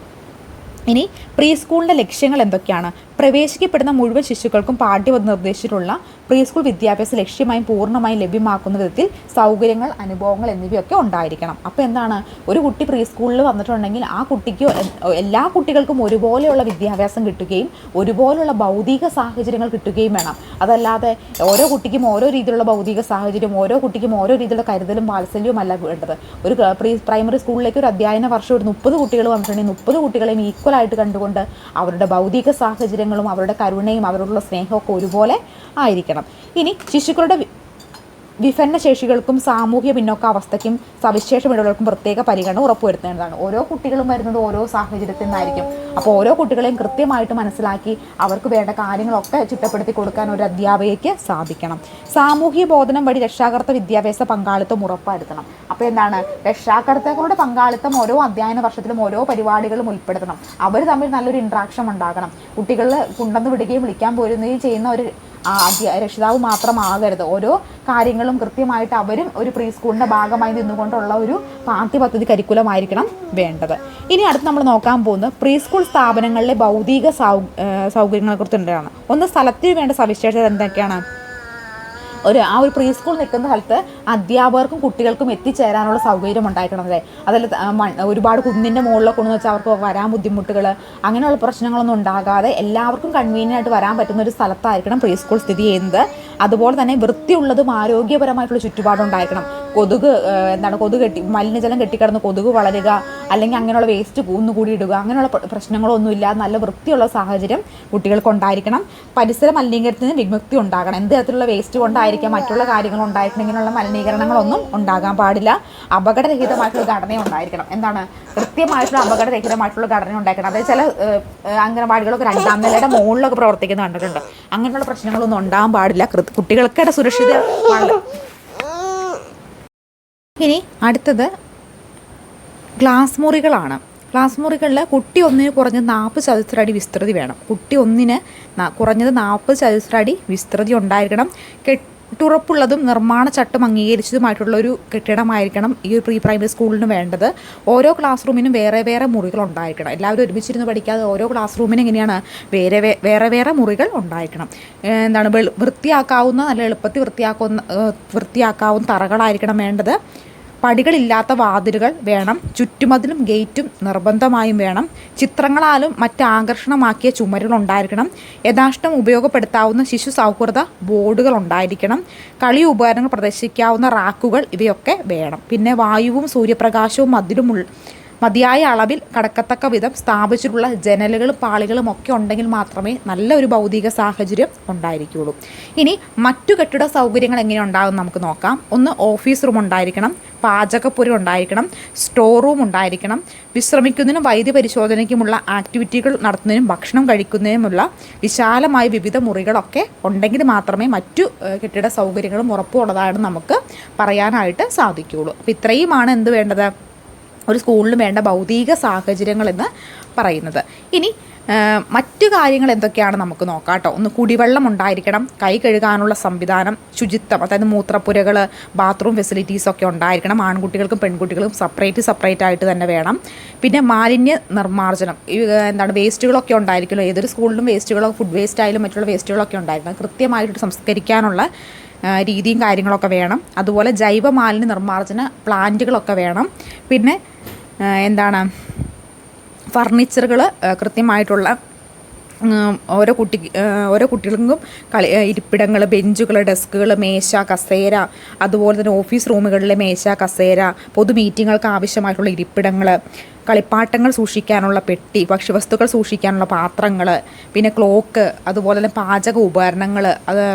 ഇനി പ്രീ സ്കൂളിന്റെ ലക്ഷ്യങ്ങൾ എന്തൊക്കെയാണ്? പ്രവേശിക്കപ്പെടുന്ന മുഴുവൻ ശിശുക്കൾക്കും പാഠ്യപദ്ധതി നിർദ്ദേശിച്ചിട്ടുള്ള പ്രീ സ്കൂൾ വിദ്യാഭ്യാസം ലക്ഷ്യമായും പൂർണമായും ലഭ്യമാക്കുന്ന വിധത്തിൽ സൗകര്യങ്ങൾ അനുഭവങ്ങൾ എന്നിവയൊക്കെ ഉണ്ടായിരിക്കണം. അപ്പോൾ എന്താണ്? ഒരു കുട്ടി പ്രീ സ്കൂളിൽ വന്നിട്ടുണ്ടെങ്കിൽ ആ കുട്ടിക്ക് എല്ലാ കുട്ടികൾക്കും ഒരുപോലെയുള്ള വിദ്യാഭ്യാസം കിട്ടുകയും ഒരുപോലെയുള്ള ഭൗതിക സാഹചര്യങ്ങൾ കിട്ടുകയും വേണം. അതല്ലാതെ ഓരോ കുട്ടിക്കും ഓരോ രീതിയിലുള്ള ഭൗതിക സാഹചര്യം ഓരോ കുട്ടിക്കും ഓരോ രീതിയിലുള്ള കരുതലും വാത്സല്യവും അല്ല വേണ്ടത്. ഒരു പ്രീ പ്രൈമറി സ്കൂളിലേക്ക് ഒരു അധ്യയന വർഷം ഒരു മുപ്പത് കുട്ടികൾ വന്നിട്ടുണ്ടെങ്കിൽ മുപ്പത് കുട്ടികളെയും ഈക്വലായിട്ട് കണ്ടുകൊണ്ട് അവരുടെ ഭൗതിക സാഹചര്യങ്ങളും അവരുടെ കരുണയും അവരോടുള്ള സ്നേഹമൊക്കെ ഒരുപോലെ ആയിരിക്കണം. ഇനി ശിശുക്കളുടെ വിഭിന്ന ശേഷികൾക്കും സാമൂഹ്യ പിന്നോക്കാവസ്ഥയ്ക്കും സവിശേഷ ഇടവുകൾക്കും പ്രത്യേക പരിഗണന ഉറപ്പുവരുത്തേണ്ടതാണ്. ഓരോ കുട്ടികളും വരുന്നത് ഓരോ സാഹചര്യത്തിൽ നിന്നായിരിക്കും. അപ്പോൾ ഓരോ കുട്ടികളെയും കൃത്യമായിട്ട് മനസ്സിലാക്കി അവർക്ക് വേണ്ട കാര്യങ്ങളൊക്കെ ചിട്ടപ്പെടുത്തി കൊടുക്കാൻ ഒരു അധ്യാപികയ്ക്ക് സാധിക്കണം. സാമൂഹ്യ ബോധനം വഴി രക്ഷാകർത്ത വിദ്യാഭ്യാസ പങ്കാളിത്തം ഉറപ്പുവരുത്തണം. അപ്പോൾ എന്താണ്? രക്ഷാകർത്താക്കളുടെ പങ്കാളിത്തം ഓരോ അധ്യയന വർഷത്തിലും ഓരോ പരിപാടികളും ഉൾപ്പെടുത്തണം. അവർ തമ്മിൽ നല്ലൊരു ഇൻട്രാക്ഷൻ ഉണ്ടാകണം. കുട്ടികളെ കൊണ്ടുവന്ന് വിടുകയും വിളിക്കാൻ പോരുകയും ചെയ്യുന്ന ഒരു ആ അധ്യ രക്ഷിതാവ് മാത്രമാകരുത്. ഓരോ കാര്യങ്ങളും കൃത്യമായിട്ട് അവരും ഒരു പ്രീ സ്കൂളിന്റെ ഭാഗമായി നിന്നുകൊണ്ടുള്ള ഒരു പാഠ്യപദ്ധതി കരിക്കുലമായിരിക്കണം വേണ്ടത്. ഇനി അടുത്ത് നമ്മൾ നോക്കാൻ പോകുന്നത് പ്രീ സ്കൂൾ സ്ഥാപനങ്ങളിലെ ഭൗതിക സൗ സൗകര്യങ്ങളെ ഉണ്ടാണ് ഒന്ന് സ്ഥലത്തിന് വേണ്ട സവിശേഷത എന്തൊക്കെയാണ്? ഒരു ആ ഒരു പ്രീ സ്കൂൾ നിൽക്കുന്ന സ്ഥലത്ത് അധ്യാപകർക്കും കുട്ടികൾക്കും എത്തിച്ചേരാനുള്ള സൗകര്യം ഉണ്ടായിട്ടുണ്ട്. അല്ലേ അതിൽ ഒരുപാട് കുന്നിന്റെ മുകളിലൊക്കെ കൊണ്ടു വെച്ചാൽ അവർക്ക് വരാൻ ബുദ്ധിമുട്ടുകൾ അങ്ങനെയുള്ള പ്രശ്നങ്ങളൊന്നും ഉണ്ടാകാതെ എല്ലാവർക്കും കൺവീനിയന്റ് ആയിട്ട് വരാൻ പറ്റുന്ന ഒരു സ്ഥലത്തായിരിക്കണം പ്രീ സ്കൂൾ സ്ഥിതി ചെയ്യുന്നത്. അതുപോലെ തന്നെ വൃത്തിയുള്ളതും ആരോഗ്യപരമായിട്ടുള്ള ചുറ്റുപാടുണ്ടായിരിക്കണം കൊതുക് എന്താണ് കൊതുക് കെട്ടി മലിനജലം കെട്ടിക്കിടന്ന് കൊതുക് വളരുക അല്ലെങ്കിൽ അങ്ങനെയുള്ള വേസ്റ്റ് കൂടി ഇടുക അങ്ങനെയുള്ള പ്രശ്നങ്ങളൊന്നുമില്ല നല്ല വൃത്തിയുള്ള സാഹചര്യം കുട്ടികൾക്ക് ഉണ്ടായിരിക്കണം. പരിസര മലിനീകരണത്തിന് വിമുക്തി ഉണ്ടാകണം. എന്ത് തരത്തിലുള്ള വേസ്റ്റ് കൊണ്ടായിരിക്കാം മറ്റുള്ള കാര്യങ്ങൾ ഉണ്ടായിരിക്കണം ഇങ്ങനെയുള്ള മലിനീകരണങ്ങളൊന്നും ഉണ്ടാകാൻ പാടില്ല. അപകടരഹിതമായിട്ടുള്ള ഘടന ഉണ്ടായിരിക്കണം. എന്താണ്? കൃത്യമായിട്ടുള്ള അപകടരഹിതമായിട്ടുള്ള ഘടന ഉണ്ടായിരിക്കണം. അതായത് ചില അംഗനവാടികളൊക്കെ രണ്ടാം നിലയുടെ മുകളിലൊക്കെ പ്രവർത്തിക്കുന്ന കണ്ടിട്ടുണ്ട്. അങ്ങനെയുള്ള പ്രശ്നങ്ങളൊന്നും ഉണ്ടാകാൻ പാടില്ല. കുട്ടികൾക്കിടെ സുരക്ഷിത ഇനി അടുത്തത് ഗ്ലാസ് മുറികളാണ്. ഗ്ലാസ് മുറികളിൽ കുട്ടി ഒന്നിന് കുറഞ്ഞത് നാൽപ്പത് ചതുരശ്ര അടി വിസ്തൃതി വേണം. കുട്ടി ഒന്നിന് കുറഞ്ഞത് നാൽപ്പത് ചതുരശ്ര അടി വിസ്തൃതി ഉണ്ടായിരിക്കണം. കെട്ടുറപ്പുള്ളതും നിർമ്മാണ ചട്ടം അംഗീകരിച്ചതുമായിട്ടുള്ള ഒരു കെട്ടിടമായിരിക്കണം ഈ ഒരു പ്രീ പ്രൈമറി സ്കൂളിന് വേണ്ടത്. ഓരോ ക്ലാസ് റൂമിനും വേറെ വേറെ മുറികൾ ഉണ്ടായിരിക്കണം. എല്ലാവരും ഒരുമിച്ചിരുന്ന് പഠിക്കാതെ ഓരോ ക്ലാസ് റൂമിനും എങ്ങനെയാണ് വേറെ വേറെ വേറെ മുറികൾ ഉണ്ടായിരിക്കണം. എന്താണ് വൃത്തിയാക്കാവുന്ന നല്ല എളുപ്പത്തിൽ വൃത്തിയാക്കുന്ന വൃത്തിയാക്കാവുന്ന തറകളായിരിക്കണം വേണ്ടത്. പടികളില്ലാത്ത വാതിലുകൾ വേണം. ചുറ്റുമതിലും ഗേറ്റും നിർബന്ധമായും വേണം. ചിത്രങ്ങളാലും മറ്റ് ആകർഷണമാക്കിയ ചുമരുകൾ ഉണ്ടായിരിക്കണം. യഥാഷ്ടം ഉപയോഗപ്പെടുത്താവുന്ന ശിശു സൗഹൃദ ബോർഡുകൾ ഉണ്ടായിരിക്കണം. കളി ഉപകരണങ്ങൾ പ്രദർശിക്കാവുന്ന റാക്കുകൾ ഇവയൊക്കെ വേണം. പിന്നെ വായുവും സൂര്യപ്രകാശവും മതിലുമുള്ള മതിയായ അളവിൽ കടക്കത്തക്ക വിധം സ്ഥാപിച്ചിട്ടുള്ള ജനലുകളും പാളികളും ഒക്കെ ഉണ്ടെങ്കിൽ മാത്രമേ നല്ല ഒരു ഭൗതിക സാഹചര്യം ഉണ്ടായിരിക്കുകയുള്ളൂ ഇനി മറ്റു കെട്ടിട സൗകര്യങ്ങൾ എങ്ങനെ ഉണ്ടാകും നമുക്ക് നോക്കാം. ഒന്ന് ഓഫീസ് റൂം ഉണ്ടായിരിക്കണം പാചകപ്പുര ഉണ്ടായിരിക്കണം സ്റ്റോർ റൂം ഉണ്ടായിരിക്കണം. വിശ്രമിക്കുന്നതിനും വൈദ്യ പരിശോധനയ്ക്കുമുള്ള ആക്ടിവിറ്റികൾ നടത്തുന്നതിനും ഭക്ഷണം കഴിക്കുന്നതിനുമുള്ള വിശാലമായ വിവിധ മുറികളൊക്കെ ഉണ്ടെങ്കിൽ മാത്രമേ മറ്റു കെട്ടിട സൗകര്യങ്ങളും ഉറപ്പുള്ളതാണെന്ന് നമുക്ക് പറയാനായിട്ട് സാധിക്കുകയുള്ളൂ. അപ്പോൾ ഇത്രയുമാണ് എന്ത് വേണ്ടത്? ഒരു സ്കൂളിൽ വേണ്ട ഭൗതിക സാഹചര്യങ്ങളെന്ന് പറയുന്നത്. ഇനി മറ്റു കാര്യങ്ങൾ എന്തൊക്കെയാണ് നമുക്ക് നോക്കാം കേട്ടോ ഒന്ന് കുടിവെള്ളം ഉണ്ടായിരിക്കണം കൈ കഴുകാനുള്ള സംവിധാനം ശുചിത്വം അതായത് മൂത്രപ്പുരകൾ ബാത്റൂം ഫെസിലിറ്റീസ് ഒക്കെ ഉണ്ടായിരിക്കണം ആൺകുട്ടികൾക്കും പെൺകുട്ടികൾക്കും സെപ്പറേറ്റ് സെപ്പറേറ്റ് ആയിട്ട് തന്നെ വേണം. പിന്നെ മാലിന്യ നിർമ്മാർജനം എന്താണ് വേസ്റ്റുകളൊക്കെ ഉണ്ടായിരിക്കുമല്ലോ ഏതൊരു സ്കൂളിലും വേസ്റ്റുകളോ ഫുഡ് വേസ്റ്റ് ആയാലും മറ്റുള്ള വേസ്റ്റുകളൊക്കെ ഉണ്ടായിരിക്കണം. കൃത്യമായിട്ട് സംസ്കരിക്കാനുള്ള രീതിയും കാര്യങ്ങളൊക്കെ വേണം. അതുപോലെ ജൈവ മാലിന്യ നിർമ്മാർജന പ്ലാന്റുകളൊക്കെ വേണം. പിന്നെ എന്താണ് ഫർണിച്ചറുകൾ കൃത്യമായിട്ടുള്ള ഓരോ കുട്ടി ഓരോ കുട്ടികൾക്കും കളി ഇരിപ്പിടങ്ങൾ ബെഞ്ചുകൾ ഡെസ്കുകൾ മേശ കസേര അതുപോലെ തന്നെ ഓഫീസ് റൂമുകളിലെ മേശ കസേര പൊതു മീറ്റിങ്ങുകൾക്ക് ആവശ്യമായിട്ടുള്ള ഇരിപ്പിടങ്ങൾ കളിപ്പാട്ടങ്ങൾ സൂക്ഷിക്കാനുള്ള പെട്ടി ഭക്ഷ്യവസ്തുക്കൾ സൂക്ഷിക്കാനുള്ള പാത്രങ്ങൾ പിന്നെ ക്ലോക്ക് അതുപോലെ തന്നെ പാചക ഉപകരണങ്ങൾ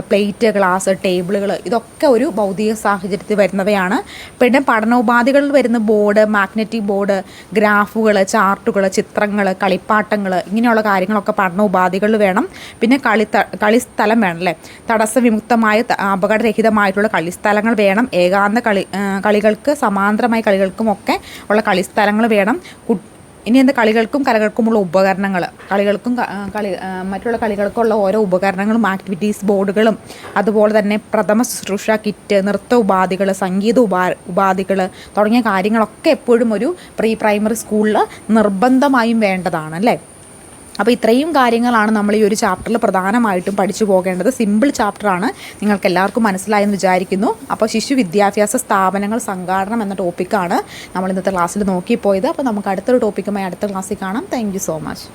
പ്ലേറ്റ് ഗ്ലാസ് ടേബിളുകൾ ഇതൊക്കെ ഒരു ഭൗതിക സാഹചര്യത്തിൽ വരുന്നവയാണ്. പിന്നെ പഠനോപാധികളിൽ വരുന്ന ബോർഡ് മാഗ്നറ്റിക് ബോർഡ് ഗ്രാഫുകൾ ചാർട്ടുകൾ ചിത്രങ്ങൾ കളിപ്പാട്ടങ്ങൾ ഇങ്ങനെയുള്ള കാര്യങ്ങളൊക്കെ പഠനോപാധികളിൽ വേണം. പിന്നെ കളി കളിസ്ഥലം വേണം അല്ലേ? തടസ്സവിമുക്തമായ അപകടരഹിതമായിട്ടുള്ള കളിസ്ഥലങ്ങൾ വേണം. ഏകാന്ത കളി കളികൾക്ക് സമാന്തരമായ കളികൾക്കും ഒക്കെ ഉള്ള കളിസ്ഥലങ്ങൾ വേണം. ഇനി എന്താ കളികൾക്കും കലകൾക്കുമുള്ള ഉപകരണങ്ങൾ കളികൾക്കും കളി മറ്റുള്ള കളികൾക്കുള്ള ഓരോ ഉപകരണങ്ങളും ആക്ടിവിറ്റീസ് ബോർഡുകളും അതുപോലെ തന്നെ പ്രഥമ ശുശ്രൂഷ കിറ്റ് നൃത്ത ഉപാധികൾ സംഗീത ഉപാ ഉപാധികൾ തുടങ്ങിയ കാര്യങ്ങളൊക്കെ എപ്പോഴും ഒരു പ്രീ പ്രൈമറി സ്കൂളിൽ നിർബന്ധമായും വേണ്ടതാണ് അല്ലേ? അപ്പോൾ ഇത്രയും കാര്യങ്ങളാണ് നമ്മൾ ഈ ഒരു ചാപ്റ്ററിൽ പ്രധാനമായിട്ടും പഠിച്ചു പോകേണ്ടത്. സിമ്പിൾ ചാപ്റ്ററാണ് നിങ്ങൾക്ക് എല്ലാവർക്കും മനസ്സിലായെന്ന് വിചാരിക്കുന്നു. അപ്പോൾ ശിശു വിദ്യാഭ്യാസ സ്ഥാപനങ്ങൾ സംഘാടനം എന്ന ടോപ്പിക്കാണ് നമ്മൾ ഇന്നത്തെ ക്ലാസ്സിൽ നോക്കിപ്പോയത്. അപ്പോൾ നമുക്ക് അടുത്തൊരു ടോപ്പിക്കുമായി അടുത്ത ക്ലാസ്സിൽ കാണാം. Thank so much